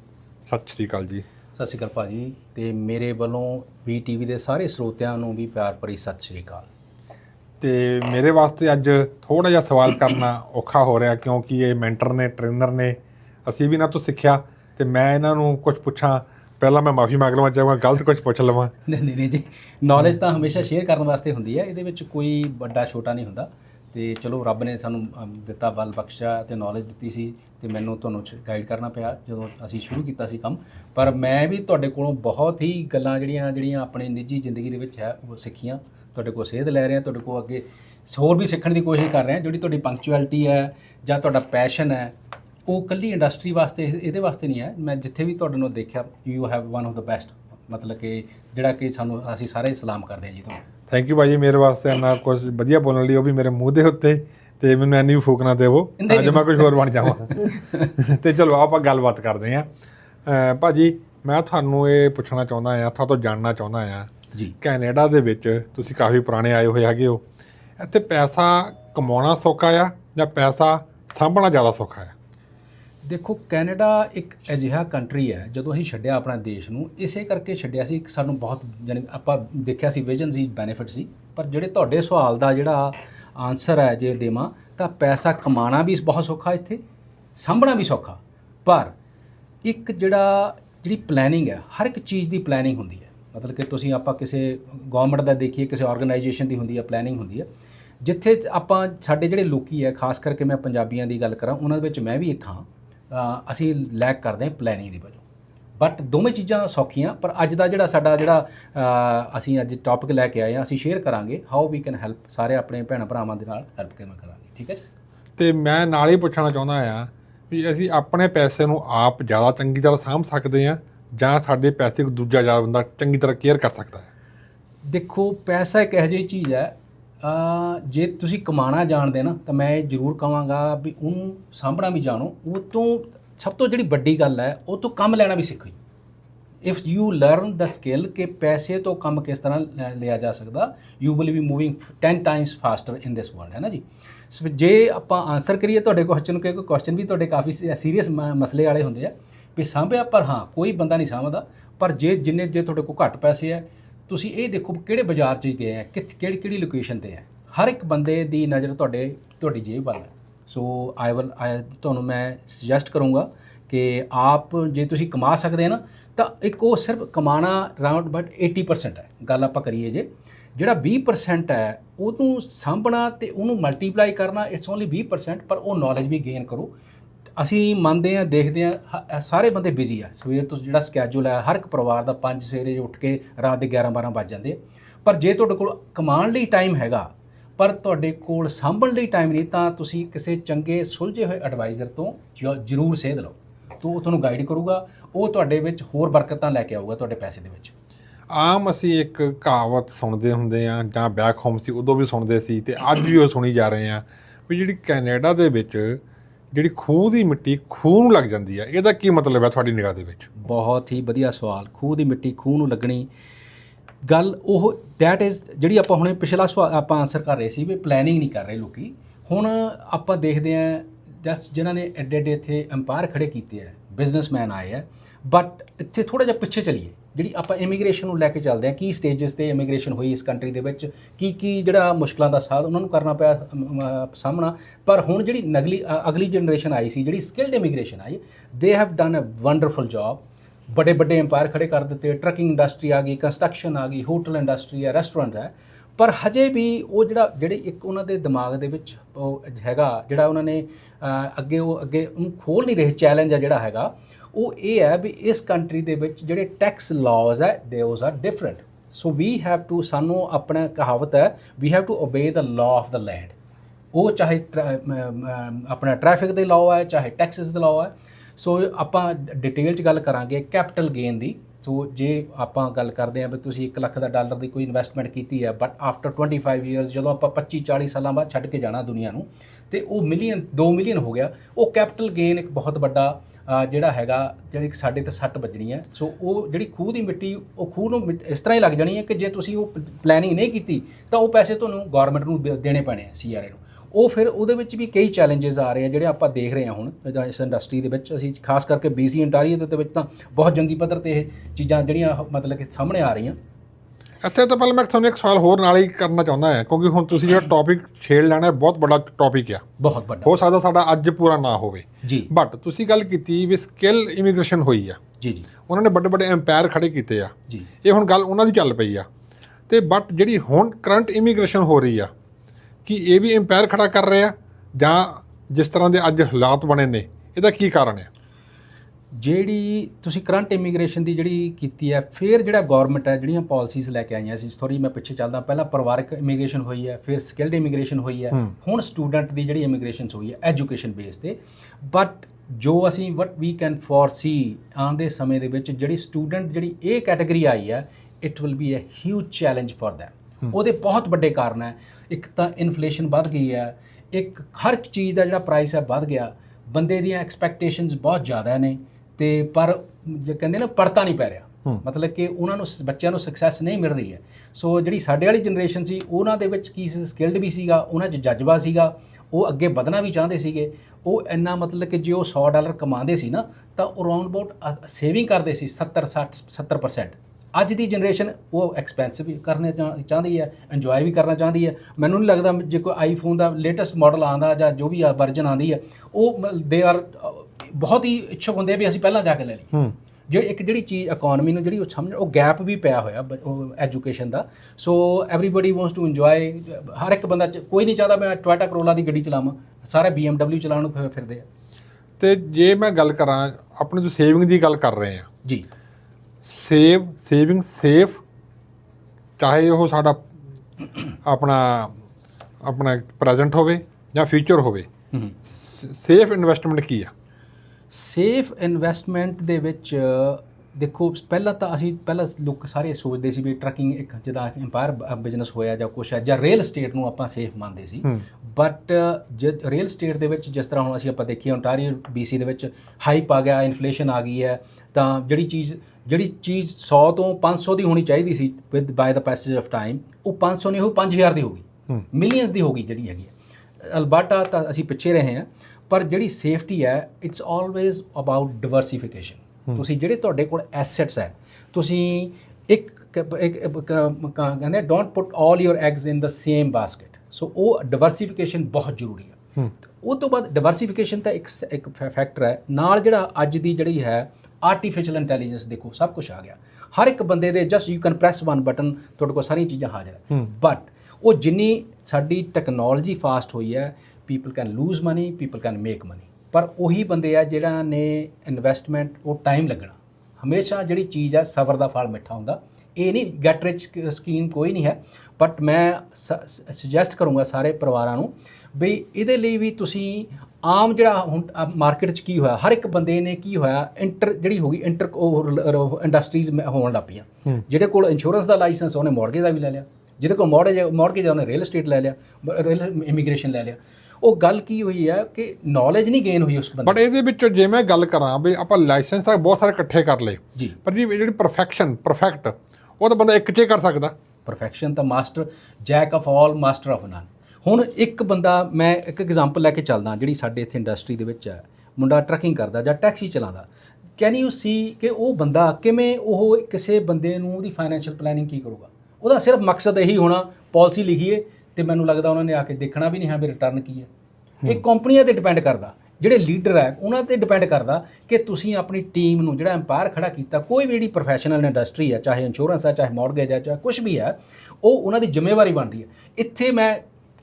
ਸਤਿ ਸ਼੍ਰੀ ਅਕਾਲ ਜੀ। ਸਤਿ ਸ਼੍ਰੀ ਅਕਾਲ ਭਾਜੀ। ਤੇ ਮੇਰੇ ਵੱਲੋਂ ਵੀਟੀਵੀ ਦੇ ਸਾਰੇ ਸਰੋਤਿਆਂ ਨੂੰ ਵੀ ਪਿਆਰ ਭਰੀ ਸਤਿ ਸ਼੍ਰੀ ਅਕਾਲ। ਤੇ ਮੇਰੇ ਵਾਸਤੇ ਅੱਜ ਥੋੜਾ ਜਿਹਾ ਸਵਾਲ ਕਰਨਾ ਔਖਾ ਹੋ ਰਿਹਾ ਕਿਉਂਕਿ ਇਹ ਮੈਂਟਰ ਨੇ ਟ੍ਰੇਨਰ ਨੇ ਅਸੀਂ ਵੀ ਇਹਨਾਂ ਤੋਂ ਸਿੱਖਿਆ ਤੇ ਮੈਂ ਇਹਨਾਂ ਨੂੰ ਕੁਝ ਪੁੱਛਾਂ। ਪਹਿਲਾਂ ਮੈਂ ਮਾਫੀ ਮੰਗ ਲਵਾਂ ਚਾਹਾਂ ਗਲਤ ਕੁਝ ਪੁੱਛ ਲਵਾਂ। ਨਹੀਂ ਨਹੀਂ ਨਹੀਂ ਜੀ। ਨੌਲੇਜ ਤਾਂ ਹਮੇਸ਼ਾ ਸ਼ੇਅਰ ਕਰਨ ਵਾਸਤੇ ਹੁੰਦੀ ਹੈ। ਇਹਦੇ ਵਿੱਚ ਕੋਈ ਵੱਡਾ ਛੋਟਾ ਨਹੀਂ ਹੁੰਦਾ। ਤੇ ਚਲੋ ਰੱਬ ਨੇ ਸਾਨੂੰ ਅਮ, ਦਿੱਤਾ ਬਲ ਬਖਸ਼ਿਆ ਤੇ ਨੌਲੇਜ ਦਿੱਤੀ ਸੀ ਤੇ ਮੈਨੂੰ ਤੁਹਾਨੂੰ ਗਾਈਡ ਕਰਨਾ ਪਿਆ ਜਦੋਂ ਅਸੀਂ ਸ਼ੁਰੂ ਕੀਤਾ ਸੀ ਕੰਮ। ਪਰ ਮੈਂ ਵੀ ਤੁਹਾਡੇ ਕੋਲੋਂ ਬਹੁਤ ਹੀ ਗੱਲਾਂ ਜਿਹੜੀਆਂ ਜਿਹੜੀਆਂ ਆਪਣੇ ਨਿੱਜੀ ਜ਼ਿੰਦਗੀ ਦੇ ਵਿੱਚ ਹੈ ਉਹ ਸਿੱਖੀਆਂ। ਤੁਹਾਡੇ ਕੋਲ ਸੇਧ ਲੈ ਰਹੇ ਹਾਂ ਤੁਹਾਡੇ ਕੋਲ ਅੱਗੇ ਹੋਰ ਵੀ ਸਿੱਖਣ ਦੀ ਕੋਸ਼ਿਸ਼ ਕਰ ਰਹੇ ਹਾਂ। ਜਿਹੜੀ ਤੁਹਾਡੀ ਪੰਕਚੁਅਲਿਟੀ ਹੈ ਜਾਂ ਤੁਹਾਡਾ ਪੈਸ਼ਨ ਹੈ ਉਹ ਕੱਲੀ ਇੰਡਸਟਰੀ ਵਾਸਤੇ ਇਹਦੇ ਵਾਸਤੇ ਨਹੀਂ ਹੈ। ਮੈਂ ਜਿੱਥੇ ਵੀ ਤੁਹਾਡੇ ਨੂੰ ਦੇਖਿਆ you have one of the best ਮਤਲਬ ਕਿ ਜਿਹੜਾ ਕਿ ਸਾਨੂੰ ਅਸੀਂ ਸਾਰੇ ਸਲਾਮ ਕਰਦੇ ਹਾਂ ਜੀ ਤੁਹਾਨੂੰ। ਥੈਂਕ ਯੂ ਭਾਜੀ ਮੇਰੇ ਵਾਸਤੇ ਇੰਨਾ ਕੁਝ ਵਧੀਆ ਬੋਲਣ ਲਈ ਉਹ ਵੀ ਮੇਰੇ ਮੂੰਹ ਦੇ ਉੱਤੇ ਤੇ ਮੈਨੂੰ ਐਨੀ ਵੀ ਫੂਕ ਨਾ ਦੇਵੋ। ਅੱਜ ਮੈਂ ਕੁਝ ਹੋਰ ਬਣ ਜਾਵਾਂ। ਤੇ ਚਲੋ ਆਪਾਂ ਗੱਲਬਾਤ ਕਰਦੇ ਆਂ ਭਾਜੀ ਮੈਂ ਤੁਹਾਨੂੰ ਇਹ ਪੁੱਛਣਾ ਚਾਹੁੰਦਾ ਆ ਤੁਹਾਡੇ ਤੋਂ ਜਾਣਨਾ ਚਾਹੁੰਦਾ ਆ ਜੀ। ਕੈਨੇਡਾ ਦੇ ਵਿੱਚ ਤੁਸੀਂ ਕਾਫੀ ਪੁਰਾਣੇ ਆਏ ਹੋਏ ਹੈਗੇ ਹੋ। ਇੱਥੇ ਪੈਸਾ ਕਮਾਉਣਾ ਸੌਖਾ ਆ ਜਾਂ ਪੈਸਾ ਸਾਂਭਣਾ ਜ਼ਿਆਦਾ ਸੌਖਾ ਆ? ਦੇਖੋ, ਕੈਨੇਡਾ ਇੱਕ ਅਜਿਹਾ ਕੰਟਰੀ ਹੈ, ਜਦੋਂ ਅਸੀਂ ਛੱਡਿਆ ਆਪਣਾ ਦੇਸ਼ ਨੂੰ, ਇਸੇ ਕਰਕੇ ਛੱਡਿਆ ਸੀ ਕਿ ਸਾਨੂੰ ਬਹੁਤ ਜਾਣੀ ਆਪਾਂ ਦੇਖਿਆ ਸੀ ਵਿਜ਼ਨ ਸੀ ਬੈਨੀਫਿਟ ਸੀ, ਪਰ ਜਿਹੜੇ ਤੁਹਾਡੇ ਸਵਾਲ ਦਾ ਜਿਹੜਾ ਆਨਸਰ ਹੈ, ਜੇ ਦੇਵਾਂ, ਤਾਂ ਪੈਸਾ ਕਮਾਉਣਾ ਵੀ ਬਹੁਤ ਸੌਖਾ ਇੱਥੇ, ਸਾਂਭਣਾ ਵੀ ਸੌਖਾ। ਪਰ ਇੱਕ ਜਿਹੜਾ, ਜਿਹੜੀ ਪਲੈਨਿੰਗ ਹੈ, ਹਰ ਇੱਕ ਚੀਜ਼ ਦੀ ਪਲੈਨਿੰਗ ਹੁੰਦੀ ਹੈ। ਮਤਲਬ ਕਿ ਤੁਸੀਂ ਆਪਾਂ ਕਿਸੇ ਗਵਰਨਮੈਂਟ ਦਾ ਦੇਖੀਏ, ਕਿਸੇ ਆਰਗੇਨਾਈਜੇਸ਼ਨ ਦੀ ਹੁੰਦੀ ਹੈ ਪਲੈਨਿੰਗ ਹੁੰਦੀ ਹੈ। ਜਿੱਥੇ ਆਪਾਂ, ਸਾਡੇ ਜਿਹੜੇ ਲੋਕੀ ਹੈ, ਖਾਸ ਕਰਕੇ ਮੈਂ ਪੰਜਾਬੀਆਂ ਦੀ ਗੱਲ ਕਰਾਂ, ਉਹਨਾਂ ਦੇ ਵਿੱਚ ਮੈਂ ਵੀ ਇੱਕ ਹਾਂ। ਅਸੀਂ ਲੈਕ ਕਰਦੇ ਹਾਂ ਪਲੈਨਿੰਗ ਦੀ ਵਜ੍ਹਾ ਬਟ ਦੋਵੇਂ ਚੀਜ਼ਾਂ ਸੌਖੀਆਂ ਪਰ ਅੱਜ ਦਾ ਜਿਹੜਾ ਸਾਡਾ ਜਿਹੜਾ ਅਸੀਂ ਅੱਜ ਟੌਪਿਕ ਲੈ ਕੇ ਆਏ ਹਾਂ ਅਸੀਂ ਸ਼ੇਅਰ ਕਰਾਂਗੇ ਹਾਊ ਵੀ ਕੈਨ ਹੈਲਪ ਸਾਰੇ ਆਪਣੇ ਭੈਣ ਭਰਾਵਾਂ ਦੇ ਨਾਲ ਹੈਲਪ ਕਿਵੇਂ ਕਰਾਂਗੇ ਠੀਕ ਹੈ ਜੀ? ਤੇ ਮੈਂ ਨਾਲ ਹੀ ਪੁੱਛਣਾ ਚਾਹੁੰਦਾ ਆ ਵੀ ਅਸੀਂ ਆਪਣੇ ਪੈਸੇ ਨੂੰ ਆਪ ਜ਼ਿਆਦਾ ਚੰਗੀ ਤਰ੍ਹਾਂ ਸਾਂਭ ਸਕਦੇ ਆ ਜਾਂ ਸਾਡੇ ਪੈਸੇ ਨੂੰ ਦੂਜਾ ਜ਼ਿਆਦਾ ਬੰਦਾ ਚੰਗੀ ਤਰ੍ਹਾਂ ਕੇਅਰ ਕਰ ਸਕਦਾ ਹੈ? ਦੇਖੋ ਪੈਸਾ ਇੱਕ ਇਹੋ ਜਿਹੀ ਚੀਜ਼ ਹੈ ਜੇ ਤੁਸੀਂ ਕਮਾਣਾ ਜਾਣਦੇ ਨਾ, ਤਾਂ ਮੈਂ ਇਹ ਜ਼ਰੂਰ ਕਹਾਂਗਾ ਵੀ ਉਹਨੂੰ ਸਾਂਭਣਾ ਵੀ ਜਾਣੋ। ਉਹ ਤੋਂ ਸਭ ਤੋਂ ਜਿਹੜੀ ਵੱਡੀ ਗੱਲ ਹੈ, ਉਹ ਤੋਂ ਕੰਮ ਲੈਣਾ ਵੀ ਸਿੱਖੋ if you learn the skill ਕਿ ਪੈਸੇ ਤੋਂ ਕੰਮ ਕਿਸ ਤਰ੍ਹਾਂ ਲੈ- ਲਿਆ ਜਾ ਸਕਦਾ you will be moving 10 times faster in this world ਹੈ ਨਾ ਜੀ? ਸੋ ਜੇ ਆਪਾਂ ਆਨਸਰ ਕਰੀਏ ਤੁਹਾਡੇ ਕੁਐਸਚਨ ਨੂੰ, ਕਿਉਂਕਿ ਕੁਐਸਚਨ ਵੀ ਤੁਹਾਡੇ ਕਾਫੀ ਸੀਰੀਅਸ ਮਸਲੇ ਵਾਲੇ ਹੁੰਦੇ ਆ। ਵੀ ਸਾਂਭਿਆ ਪਰ ਹਾਂ, ਕੋਈ ਬੰਦਾ ਨਹੀਂ ਸਾਂਭਦਾ। ਪਰ ਜੇ ਜਿੰਨੇ, ਜੇ ਤੁਹਾਡੇ ਕੋਲ ਘੱਟ ਪੈਸੇ ਆ ਤੁਸੀਂ ਇਹ ਦੇਖੋ ਕਿਹੜੇ ਬਾਜ਼ਾਰ 'ਚ ਗਏ ਆ ਕਿ ਕਿਹੜੀ ਕਿਹੜੀ ਲੋਕੇਸ਼ਨ ਤੇ ਆ। ਹਰ ਇੱਕ ਬੰਦੇ ਦੀ ਨਜ਼ਰ ਤੁਹਾਡੇ, ਤੁਹਾਡੀ ਜੇਬ ਵੱਲ ਹੈ। ਸੋ ਆਈ ਵਿਲ ਤੁਹਾਨੂੰ ਮੈਂ ਸੁਜੈਸਟ ਕਰੂੰਗਾ ਕਿ ਆਪ ਜੇ ਤੁਸੀਂ ਕਮਾ ਸਕਦੇ ਆ ਨਾ, ਤਾਂ ਇੱਕ ਉਹ ਸਿਰਫ ਕਮਾਣਾ ਰਾਉਂਡ ਬਟ 80% ਹੈ। ਗੱਲ ਆਪਾਂ ਕਰੀਏ ਜੇ, ਜਿਹੜਾ 20% ਹੈ, ਉਹਨੂੰ ਸਾਂਭਣਾ ਤੇ ਉਹਨੂੰ ਮਲਟੀਪਲਾਈ ਕਰਨਾ ਇਟਸ ਓਨਲੀ 20% ਪਰ ਉਹ ਨੌਲੇਜ ਵੀ ਗੇਨ ਕਰੋ। ਅਸੀਂ ਮੰਨਦੇ ਆ ਦੇਖਦੇ ਆ ਸਾਰੇ ਬੰਦੇ ਬਿਜ਼ੀ ਆ। ਸਵੇਰ ਤੋਂ ਜਿਹੜਾ ਸਕੇਜੂਲ ਹੈ ਹਰ ਇੱਕ ਪਰਿਵਾਰ ਦਾ 5 ਸਵੇਰੇ ਉੱਠ ਕੇ ਰਾਤ ਦੇ 11 12 ਵੱਜ ਜਾਂਦੇ ਪਰ ਜੇ ਤੁਹਾਡੇ ਕੋਲ ਕਮਾਉਣ ਲਈ ਟਾਈਮ ਹੈਗਾ, ਪਰ ਤੁਹਾਡੇ ਕੋਲ ਸਾਂਭਣ ਲਈ ਟਾਈਮ ਨਹੀਂ, ਤਾਂ ਤੁਸੀਂ ਕਿਸੇ ਚੰਗੇ, ਸੁਲਝੇ ਹੋਏ ਐਡਵਾਈਜ਼ਰ ਤੋਂ ਜ਼ਰੂਰ ਸੇਧ ਲਓ। ਤੋਂ ਉਹ ਤੁਹਾਨੂੰ ਗਾਈਡ ਕਰੂਗਾ, ਉਹ ਤੁਹਾਡੇ ਵਿੱਚ ਹੋਰ ਬਰਕਤਾਂ ਲੈ ਕੇ ਆਊਗਾ ਤੁਹਾਡੇ ਪੈਸੇ ਦੇ ਵਿੱਚ। ਆਮ ਅਸੀਂ ਇੱਕ ਕਹਾਵਤ ਸੁਣਦੇ ਹੁੰਦੇ ਆ ਜਾਂ ਬੈਕ ਹੋਮ ਸੀ ਉਦੋਂ ਵੀ ਸੁਣਦੇ ਸੀ, ਤੇ ਅੱਜ ਵੀ ਉਹ ਸੁਣੀ ਜਾ ਰਹੇ ਆ ਵੀ ਜਿਹੜੀ ਕੈਨੇਡਾ ਦੇ ਵਿੱਚ ਜਿਹੜੀ ਖੂਹ ਦੀ ਮਿੱਟੀ ਖੂਹ ਨੂੰ ਲੱਗ ਜਾਂਦੀ ਹੈ ਇਹਦਾ ਕੀ ਮਤਲਬ ਹੈ ਤੁਹਾਡੀ ਨਿਗਾਹ ਦੇ ਵਿੱਚ? ਬਹੁਤ ਹੀ ਵਧੀਆ ਸਵਾਲ, ਖੂਹ ਦੀ ਮਿੱਟੀ ਖੂਹ ਨੂੰ ਲੱਗਣੀ। ਗੱਲ ਉਹ ਦੈਟ ਇਜ਼ ਜਿਹੜੀ ਆਪਾਂ ਹੁਣੇ ਪਿਛਲਾ ਸਵਾਲ, ਆਪਾਂ ਆਨਸਰ ਕਰ ਰਹੇ ਸੀ ਵੀ ਪਲੈਨਿੰਗ ਨਹੀਂ ਕਰ ਰਹੇ ਲੋਕੀ। ਹੁਣ ਆਪਾਂ ਦੇਖਦੇ ਆਂ ਜਸ ਜਿਨ੍ਹਾਂ ਨੇ ਐਡੇ ਐਡੇ ਇੱਥੇ ਅੰਪਾਇਰ ਖੜੇ ਕੀਤੇ ਆ ਬਿਜ਼ਨਸਮੈਨ ਆਏ ਆ ਬਟ ਇੱਥੇ ਥੋੜਾ ਜਿਹਾ ਪਿੱਛੇ ਚਲੀਏ। ਜਿਹੜੀ ਆਪਾਂ ਇਮੀਗ੍ਰੇਸ਼ਨ ਨੂੰ ਲੈ ਕੇ ਚੱਲਦੇ ਆ ਕੀ ਸਟੇजेस ਤੇ ਇਮੀਗ੍ਰੇਸ਼ਨ ਹੋਈ ਇਸ ਕੰਟਰੀ ਦੇ ਵਿੱਚ, ਕੀ ਕੀ ਜਿਹੜਾ ਮੁਸ਼ਕਲਾਂ ਦਾ ਸਾਥ ਉਹਨਾਂ ਨੂੰ ਕਰਨਾ ਪਿਆ ਸਾਹਮਣਾ। ਪਰ ਹੁਣ ਜਿਹੜੀ ਨਗਲੀ ਅਗਲੀ ਜਨਰੇਸ਼ਨ ਆਈ ਸੀ, ਜਿਹੜੀ skilled immigration I they have done a wonderful job ਬੜੇ ਵੱਡੇ ਐਮਪਾਇਰ ਖੜੇ ਕਰ ਦਿੱਤੇ ਟਰੱਕਿੰਗ ਇੰਡਸਟਰੀ ਆ ਗਈ ਕੰਸਟਰਕਸ਼ਨ ਆ ਗਈ ਹੋਟਲ ਇੰਡਸਟਰੀ ਹੈ ਰੈਸਟੋਰੈਂਟ ਹੈ ਪਰ ਹਜੇ ਵੀ ਉਹ ਜਿਹੜਾ, ਜਿਹੜੇ ਇੱਕ ਉਹਨਾਂ ਦੇ ਦਿਮਾਗ ਦੇ ਵਿੱਚ ਉਹ ਹੈਗਾ, ਜਿਹੜਾ ਉਹਨਾਂ ਨੇ ਅੱਗੇ ਉਹ ਅੱਗੇ ਉਹਨੂੰ ਖੋਲ ਨਹੀਂ ਰਹੇ ਚੈਲੰਜ ਆ ਜਿਹੜਾ ਹੈਗਾ ਉਹ ਇਹ ਹੈ ਵੀ ਇਸ ਕੰਟਰੀ ਦੇ ਵਿੱਚ ਜਿਹੜੇ ਟੈਕਸ ਲਾਜ਼ ਹੈ ਦੇ these are different so we have to ਸਾਨੂੰ ਆਪਣਾ ਕਹਾਵਤ ਹੈ we have to obey the law of the land ਉਹ ਚਾਹੇ ਟਰੈ- ਆਪਣਾ ਟ੍ਰੈਫਿਕ ਦੇ ਲਾਅ ਹੈ, ਚਾਹੇ ਟੈਕਸਸ ਦੇ ਲਾਅ ਹੈ। ਸੋ ਆਪਾਂ ਡਿਟੇਲ 'ਚ ਗੱਲ ਕਰਾਂਗੇ ਕੈਪੀਟਲ ਗੇਨ ਦੀ। ਸੋ ਜੇ ਆਪਾਂ ਗੱਲ ਕਰਦੇ ਹਾਂ ਵੀ ਤੁਸੀਂ 1 ਲੱਖ ਦਾ ਡਾਲਰ ਦੀ ਕੋਈ ਇਨਵੈਸਟਮੈਂਟ ਕੀਤੀ ਹੈ ਬਟ ਆਫਟਰ 25 ਇਅਰਸ ਜਦੋਂ ਆਪਾਂ 25 40 ਸਾਲਾਂ ਬਾਅਦ ਛੱਡ ਕੇ ਜਾਣਾ ਦੁਨੀਆ ਨੂੰ ਤੇ ਉਹ ਮਿਲੀਅਨ 2 ਮਿਲੀਅਨ ਹੋ ਗਿਆ। ਉਹ ਕੈਪੀਟਲ ਗੇਨ ਇੱਕ ਬਹੁਤ ਵੱਡਾ ਜਿਹੜਾ ਹੈਗਾ, ਜਿਹੜੀ ਸਾਡੇ ਤੇ ਸੱਟ ਵੱਜਣੀ ਹੈ। ਸੋ ਉਹ ਜਿਹੜੀ ਖੂਹ ਦੀ ਮਿੱਟੀ, ਉਹ ਖੂਹ ਨੂੰ ਮਿੱਟ- ਇਸ ਤਰ੍ਹਾਂ ਹੀ ਲੱਗ ਜਾਣੀ ਹੈ ਕਿ ਜੇ ਤੁਸੀਂ ਉਹ ਪਲੈਨਿੰਗ ਨਹੀਂ ਕੀਤੀ, ਤਾਂ ਉਹ ਪੈਸੇ ਤੁਹਾਨੂੰ ਗਵਰਨਮੈਂਟ ਨੂੰ ਦੇ- ਦੇਣੇ ਪੈਣੇ ਆ ਸੀਆਰਏ ਨੂੰ। ਉਹ ਫਿਰ ਉਹਦੇ ਵਿੱਚ ਵੀ ਕਈ ਚੈਲੰਜਸ ਆ ਰਹੇ ਆ, ਜਿਹੜੇ ਆਪਾਂ ਦੇਖ ਰਹੇ ਹਾਂ ਹੁਣ, ਜਾਂ ਇਸ ਇੰਡਸਟਰੀ ਦੇ ਵਿੱਚ। ਅਸੀਂ ਖਾਸ ਕਰਕੇ ਬੀਸੀ ਇੰਟਾਰੀਓ ਦੇ ਵਿੱਚ ਤਾਂ ਬਹੁਤ ਜੰਗੀ ਪੱਧਰ ਤੇ ਇਹ ਚੀਜ਼ਾਂ ਜਿਹੜੀਆਂ, ਮਤਲਬ ਕਿ ਸਾਹਮਣੇ ਆ ਰਹੀਆਂ। ਇੱਥੇ ਤਾਂ ਪਹਿਲਾਂ ਮੈਂ ਤੁਹਾਨੂੰ ਇੱਕ ਸਵਾਲ ਹੋਰ ਨਾਲ ਹੀ ਕਰਨਾ ਚਾਹੁੰਦਾ ਹਾਂ ਕਿਉਂਕਿ ਹੁਣ ਤੁਸੀਂ ਜਿਹੜਾ ਟੌਪਿਕ ਛੇੜ ਲੈਣਾ ਹੈ ਬਹੁਤ ਵੱਡਾ ਟੌਪਿਕ ਆ। ਬਹੁਤ ਵੱਡਾ। ਹੋ ਸਕਦਾ ਸਾਡਾ ਅੱਜ ਪੂਰਾ ਨਾ ਹੋਵੇ। ਜੀ। ਬਟ ਤੁਸੀਂ ਗੱਲ ਕੀਤੀ ਵੀ ਸਕਿੱਲ ਇਮੀਗ੍ਰੇਸ਼ਨ ਹੋਈ ਆ। ਜੀ ਜੀ। ਉਹਨਾਂ ਨੇ ਵੱਡੇ ਵੱਡੇ ਐਮਪਾਇਰ ਖੜੇ ਕੀਤੇ ਆ। ਜੀ। ਇਹ ਹੁਣ ਗੱਲ ਉਹਨਾਂ ਦੀ ਚੱਲ ਪਈ ਆ। ਤੇ ਬਟ ਜਿਹੜੀ ਹੁਣ ਕਰੰਟ ਇਮੀਗ੍ਰੇਸ਼ਨ ਹੋ ਰਹੀ ਆ ਕੀ ਇਹ ਵੀ ਐਮਪਾਇਰ ਖੜਾ ਕਰ ਰਹੇ ਆ ਜਾਂ ਜਿਸ ਤਰ੍ਹਾਂ ਦੇ ਅੱਜ ਹਾਲਾਤ ਬਣੇ ਨੇ ਇਹਦਾ ਕੀ ਕਾਰਨ ਹੈ ਜਿਹੜੀ ਤੁਸੀਂ ਕਰੰਟ ਇਮੀਗ੍ਰੇਸ਼ਨ ਦੀ ਜਿਹੜੀ ਕੀਤੀ ਹੈ ਫਿਰ ਜਿਹੜਾ ਗਵਰਨਮੈਂਟ ਹੈ ਜਿਹੜੀਆਂ ਪਾਲਿਸੀਜ਼ ਲੈ ਕੇ ਆਈਆਂ ਸੀ ਸੌਰੀ ਮੈਂ ਪਿੱਛੇ ਚੱਲਦਾ ਪਹਿਲਾਂ ਪਰਿਵਾਰਕ ਇਮੀਗ੍ਰੇਸ਼ਨ ਹੋਈ ਹੈ ਫਿਰ ਸਕਿਲਡ ਇਮੀਗ੍ਰੇਸ਼ਨ ਹੋਈ ਹੈ। ਹੁਣ ਸਟੂਡੈਂਟ ਦੀ ਜਿਹੜੀ ਇਮੀਗ੍ਰੇਸ਼ਨ ਹੋਈ ਹੈ ਐਜੂਕੇਸ਼ਨ ਬੇਸ ਤੇ। ਬਟ ਜੋ ਅਸੀਂ ਵਟ ਵੀ ਕੈਨ ਫੋਰਸੀ ਆਉਂਦੇ ਸਮੇਂ ਦੇ ਵਿੱਚ ਜਿਹੜੀ ਸਟੂਡੈਂਟ ਜਿਹੜੀ ਇਹ ਕੈਟਾਗਰੀ ਆਈ ਹੈ it will be a huge challenge for them ਉਹਦੇ ਬਹੁਤ ਵੱਡੇ ਕਾਰਨ ਹੈ। ਇੱਕ ਤਾਂ ਇਨਫਲੇਸ਼ਨ ਵੱਧ ਗਈ ਹੈ ਇੱਕ ਹਰ ਚੀਜ਼ ਦਾ ਜਿਹੜਾ ਪ੍ਰਾਈਸ ਹੈ ਵੱਧ ਗਿਆ। ਬੰਦੇ ਦੀਆਂ ਐਕਸਪੈਕਟੇਸ਼ਨਸ ਬਹੁਤ ਜ਼ਿਆਦਾ ਨੇ। ਤੇ ਪਰ ਜੇ ਕਹਿੰਦੇ ਨਾ ਪੜਤਾ ਨਹੀਂ ਪੈ ਰਿਹਾ। ਮਤਲਬ ਕਿ ਉਹਨਾਂ ਨੂੰ ਬੱਚਿਆਂ ਨੂੰ ਸਕਸੈਸ ਨਹੀਂ ਮਿਲ ਰਹੀ ਹੈ। ਸੋ ਜਿਹੜੀ ਸਾਡੇ ਵਾਲੀ ਜਨਰੇਸ਼ਨ ਸੀ ਉਹਨਾਂ ਦੇ ਵਿੱਚ ਕੀ ਸੀ? ਸਕਿਲਡ ਵੀ ਸੀਗਾ ਉਹਨਾਂ 'ਚ ਜਜ਼ਬਾ ਸੀਗਾ ਉਹ ਅੱਗੇ ਵਧਣਾ ਵੀ ਚਾਹੁੰਦੇ ਸੀਗੇ। ਉਹ ਇੰਨਾ ਮਤਲਬ ਕਿ ਜੇ ਉਹ 100 ਡਾਲਰ ਕਮਾਉਂਦੇ ਸੀ ਨਾ ਤਾਂ ਉਹ ਅਰਾਊਂਡ ਅਬਾਊਟ ਸੇਵਿੰਗ ਕਰਦੇ ਸੀ 70 60 70% ਅੱਜ ਦੀ ਜਨਰੇਸ਼ਨ ਉਹ ਐਕਸਪੈਂਸਿਵ ਕਰਨੇ ਚਾਹ- ਚਾਹੁੰਦੀ ਹੈ ਇੰਜੋਏ ਵੀ ਕਰਨਾ ਚਾਹੁੰਦੀ ਹੈ। ਮੈਨੂੰ ਨਹੀਂ ਲੱਗਦਾ ਜੇ ਕੋਈ ਆਈਫੋਨ ਦਾ ਲੇਟੈਸਟ ਮਾਡਲ ਆਂਦਾ ਜਾਂ ਜੋ ਵੀ ਵਰਜਨ ਆਂਦੀ ਹੈ ਉਹ ਦੇ ਆਰ ਬਹੁਤ ਹੀ ਇੱਛੁਕ ਹੁੰਦੇ ਆ ਵੀ ਅਸੀਂ ਪਹਿਲਾਂ ਜਾ ਕੇ ਲੈ ਲਈ ਹੂੰ। ਜੇ ਇੱਕ ਜਿਹੜੀ ਚੀਜ਼ ਇਕਨੋਮੀ ਨੂੰ ਜਿਹੜੀ ਉਹ ਸਮਝ ਉਹ ਗੈਪ ਵੀ ਪਿਆ ਹੋਇਆ ਉਹ education the. So everybody wants to enjoy ਹਰ ਇੱਕ ਬੰਦਾ ਕੋਈ ਨਹੀਂ ਚਾਹਦਾ ਮੈਂ ਟੋਇਟਾ ਕਰੋਲਾ ਦੀ ਗੱਡੀ ਚਲਾਵਾਂ। ਸਾਰੇ BMW ਚਲਾਉਣ ਨੂੰ ਫਿਰ- ਫਿਰਦੇ ਆ। ਤੇ ਜੇ ਮੈਂ ਗੱਲ ਕਰਾਂ ਆਪਣੇ ਜੋ ਸੇਵਿੰਗ ਦੀ ਗੱਲ ਕਰ ਰਹੇ ਆ। ਜੀ। ਸੇਵ ਸੇਵਿੰਗ ਸੇਫ ਚਾਹੇ ਉਹ ਸਾਡਾ ਆਪਣਾ ਆਪਣਾ ਪ੍ਰੈਜ਼ੈਂਟ ਹੋਵੇ ਜਾਂ ਫਿਊਚਰ ਹੋਵੇ ਸੇਫ ਇਨਵੈਸਟਮੈਂਟ ਕੀ ਆ? ਸੇਫ ਇਨਵੈਸਟਮੈਂਟ ਦੇ ਵਿੱਚ ਦੇਖੋ ਪਹਿਲਾਂ ਤਾਂ ਅਸੀਂ ਪਹਿਲਾਂ ਲੋਕ ਸਾਰੇ ਸੋਚਦੇ ਸੀ ਵੀ ਟਰੱਕਿੰਗ ਇੱਕ ਜਿਹਦਾ ਇੰਪਾਇਰ ਬਿਜ਼ਨਸ ਹੋਇਆ ਜਾਂ ਕੁਛ ਹੈ ਜਾਂ ਰੀਅਲ ਏਸਟੇਟ ਨੂੰ ਆਪਾਂ ਸੇਫ ਮੰਨਦੇ ਸੀ। ਹੂੰ। ਬਟ ਜੇ ਰੀਅਲ ਏਸਟੇਟ ਦੇ ਵਿੱਚ ਜਿਸ ਤਰ੍ਹਾਂ ਹੁਣ ਅਸੀਂ ਆਪਾਂ ਦੇਖੀਏ ਓਨਟਾਰੀਓ BC ਦੇ ਵਿੱਚ ਹਾਈਪ ਆ ਗਿਆ ਇਨਫਲੇਸ਼ਨ ਆ ਗਈ ਹੈ ਤਾਂ ਜਿਹੜੀ ਚੀਜ਼ ਜਿਹੜੀ ਚੀਜ਼ 100 ਤੋਂ 500 ਦੀ ਹੋਣੀ ਚਾਹੀਦੀ ਸੀ with by the passage of time ਉਹ 500 ਨਹੀਂ ਹੋਈ 5000 ਦੀ ਹੋ ਗਈ ਹੂੰ। ਮਿਲੀਅਨਸ ਦੀ ਹੋ ਗਈ ਜਿਹੜੀ ਹੈਗੀ ਹੈ। ਅਲਬਰਟਾ ਤਾਂ ਅਸੀਂ ਪਿੱਛੇ ਰਹੇ ਹਾਂ। ਪਰ ਜਿਹੜੀ ਸੇਫਟੀ ਹੈ ਇਟਸ ਆਲਵੇਜ਼ ਅਬਾਊਟ ਡਿਵਰਸਿਫਿਕੇਸ਼ਨ ਤੁਸੀਂ ਜਿਹੜੇ ਤੁਹਾਡੇ ਕੋਲ ਐਸੈਟਸ ਹੈ ਤੁਸੀਂ ਇੱਕ ਇੱਕ ਕਹਿੰਦੇ don't put 올 your eggs in the same basket so ਉਹ ਡਿਵਰਸਿਫਿਕੇਸ਼ਨ ਬਹੁਤ ਜ਼ਰੂਰੀ ਹੈ। ਉਹ ਤੋਂ ਬਾਅਦ ਡਿਵਰਸਿਫਿਕੇਸ਼ਨ ਤਾਂ ਇੱਕ ਇੱਕ ਫੈਕਟਰ ਹੈ। ਨਾਲ ਜਿਹੜਾ ਅੱਜ ਦੀ ਜਿਹੜੀ ਹੈ ਆਰਟੀਫੀਸ਼ੀਅਲ ਇੰਟੈਲੀਜੈਂਸ ਦੇਖੋ ਸਭ ਕੁਝ ਆ ਗਿਆ। ਹਰ ਇੱਕ ਬੰਦੇ ਦੇ just you can press one button ਤੁਹਾਡੇ ਕੋਲ ਸਾਰੀਆਂ ਚੀਜ਼ਾਂ ਹਾਜ਼ਰ ਹੂੰ। ਬਟ ਉਹ ਜਿੰਨੀ ਸਾਡੀ ਟੈਕਨੋਲੋਜੀ ਫਾਸਟ ਹੋਈ ਹੈ people can lose money people can make money ਪਰ ਉਹੀ ਬੰਦੇ ਆ ਜਿਹੜਾ ਨੇ ਇਨਵੈਸਟਮੈਂਟ ਉਹ ਟਾਈਮ ਲੱਗਣਾ। ਹਮੇਸ਼ਾ ਜਿਹੜੀ ਚੀਜ਼ ਹੈ ਸਬਰ ਦਾ ਫਲ ਮਿੱਠਾ ਹੁੰਦਾ। ਇਹ ਨਹੀਂ ਗੈਟ ਰਿਚ ਸਕੀਮ ਕੋਈ ਨਹੀਂ ਹੈ। ਬਟ ਮੈਂ ਸੁਜੈਸਟ ਕਰੂੰਗਾ ਸਾਰੇ ਪਰਿਵਾਰਾਂ ਨੂੰ ਵੀ ਇਹਦੇ ਲਈ ਵੀ ਤੁਸੀਂ ਆਮ ਜਿਹੜਾ ਹੁਣ ਮਾਰਕੀਟ 'ਚ ਕੀ ਹੋਇਆ ਹਰ ਇੱਕ ਬੰਦੇ ਨੇ ਕੀ ਹੋਇਆ ਇੰਟਰ ਜਿਹੜੀ ਹੋ ਗਈ ਇੰਟਰ ਇੰਡਸਟਰੀਜ਼ ਹੋਣ ਲੱਗ ਪਈਆਂ। ਜਿਹਦੇ ਕੋਲ ਇੰਸ਼ੋਰੈਂਸ ਦਾ ਲਾਇਸੈਂਸ ਉਹਨੇ ਮਾਰਗੇਜ ਦਾ ਵੀ ਲੈ ਲਿਆ। ਜਿਹਦੇ ਕੋਲ ਮਾਰਗੇਜ ਮਾਰਗੇਜ ਉਹਨੇ ਰੀਅਲ ਏਸਟੇਟ ਲੈ ਲਿਆ ਰੀਅਲ ਇਮੀਗ੍ਰੇਸ਼ਨ ਲੈ ਲਿਆ। ਉਹ ਗੱਲ ਕੀ ਹੋਈ ਹੈ ਕਿ ਨੌਲੇਜ ਨਹੀਂ ਗੇਨ ਹੋਈ ਉਸ ਬੰਦੇ ਬਟ ਇਹਦੇ ਵਿੱਚ ਜੇ ਮੈਂ ਗੱਲ ਕਰਾਂ ਵੀ ਆਪਾਂ ਲਾਇਸੈਂਸ ਤਾਂ ਬਹੁਤ ਸਾਰੇ ਇਕੱਠੇ ਕਰ ਲਏ। ਜੀ। ਪਰ ਜੀ ਜਿਹੜੀ ਪਰਫੈਕਸ਼ਨ ਪਰਫੈਕਟ ਉਹ ਤਾਂ ਬੰਦਾ ਇੱਕ 'ਚ ਕਰ ਸਕਦਾ। ਪਰਫੈਕਸ਼ਨ ਤਾਂ master jack of all master of none ਹੁਣ ਇੱਕ ਬੰਦਾ ਮੈਂ ਇੱਕ ਐਗਜ਼ਾਮਪਲ ਲੈ ਕੇ ਚੱਲਦਾ ਜਿਹੜੀ ਸਾਡੇ ਇੱਥੇ ਇੰਡਸਟਰੀ ਦੇ ਵਿੱਚ ਹੈ ਮੁੰਡਾ ਟਰੱਕਿੰਗ ਕਰਦਾ ਜਾਂ ਟੈਕਸੀ ਚਲਾਉਂਦਾ। ਕੈਨ ਯੂ ਸੀ ਕਿ ਉਹ ਬੰਦਾ ਕਿਵੇਂ ਉਹ ਕਿਸੇ ਬੰਦੇ ਨੂੰ ਉਹਦੀ ਫਾਈਨੈਂਸ਼ੀਅਲ ਪਲੈਨਿੰਗ ਕੀ ਕਰੂਗਾ? ਉਹਦਾ ਸਿਰਫ ਮਕਸਦ ਇਹੀ ਹੋਣਾ ਪਾਲਿਸੀ ਲਿਖੀਏ ਤੇ ਮੈਨੂੰ ਲੱਗਦਾ ਉਹਨਾਂ ਨੇ ਆ ਕੇ ਦੇਖਣਾ ਵੀ ਨਹੀਂ ਹੈ ਵੀ ਰਿਟਰਨ ਕੀ ਹੈ। ਇਹ ਕੰਪਨੀਆਂ ਤੇ ਡਿਪੈਂਡ ਕਰਦਾ। ਜਿਹੜੇ ਲੀਡਰ ਹੈ ਉਹਨਾਂ ਤੇ ਡਿਪੈਂਡ ਕਰਦਾ ਕਿ ਤੁਸੀਂ ਆਪਣੀ ਟੀਮ ਨੂੰ ਜਿਹੜਾ ਐਮਪਾਇਰ ਖੜਾ ਕੀਤਾ ਕੋਈ ਵੀ ਜਿਹੜੀ ਪ੍ਰੋਫੈਸ਼ਨਲ ਇੰਡਸਟਰੀ ਹੈ ਚਾਹੇ ਇੰਸ਼ੋਰੈਂਸ ਹੈ ਚਾਹੇ ਮਾਰਗੇਜ ਹੈ ਚਾਹੇ ਕੁਝ ਵੀ ਹੈ ਉਹ ਉਹਨਾਂ ਦੀ ਜ਼ਿੰਮੇਵਾਰੀ ਬਣਦੀ ਹੈ। ਇੱਥੇ ਮੈਂ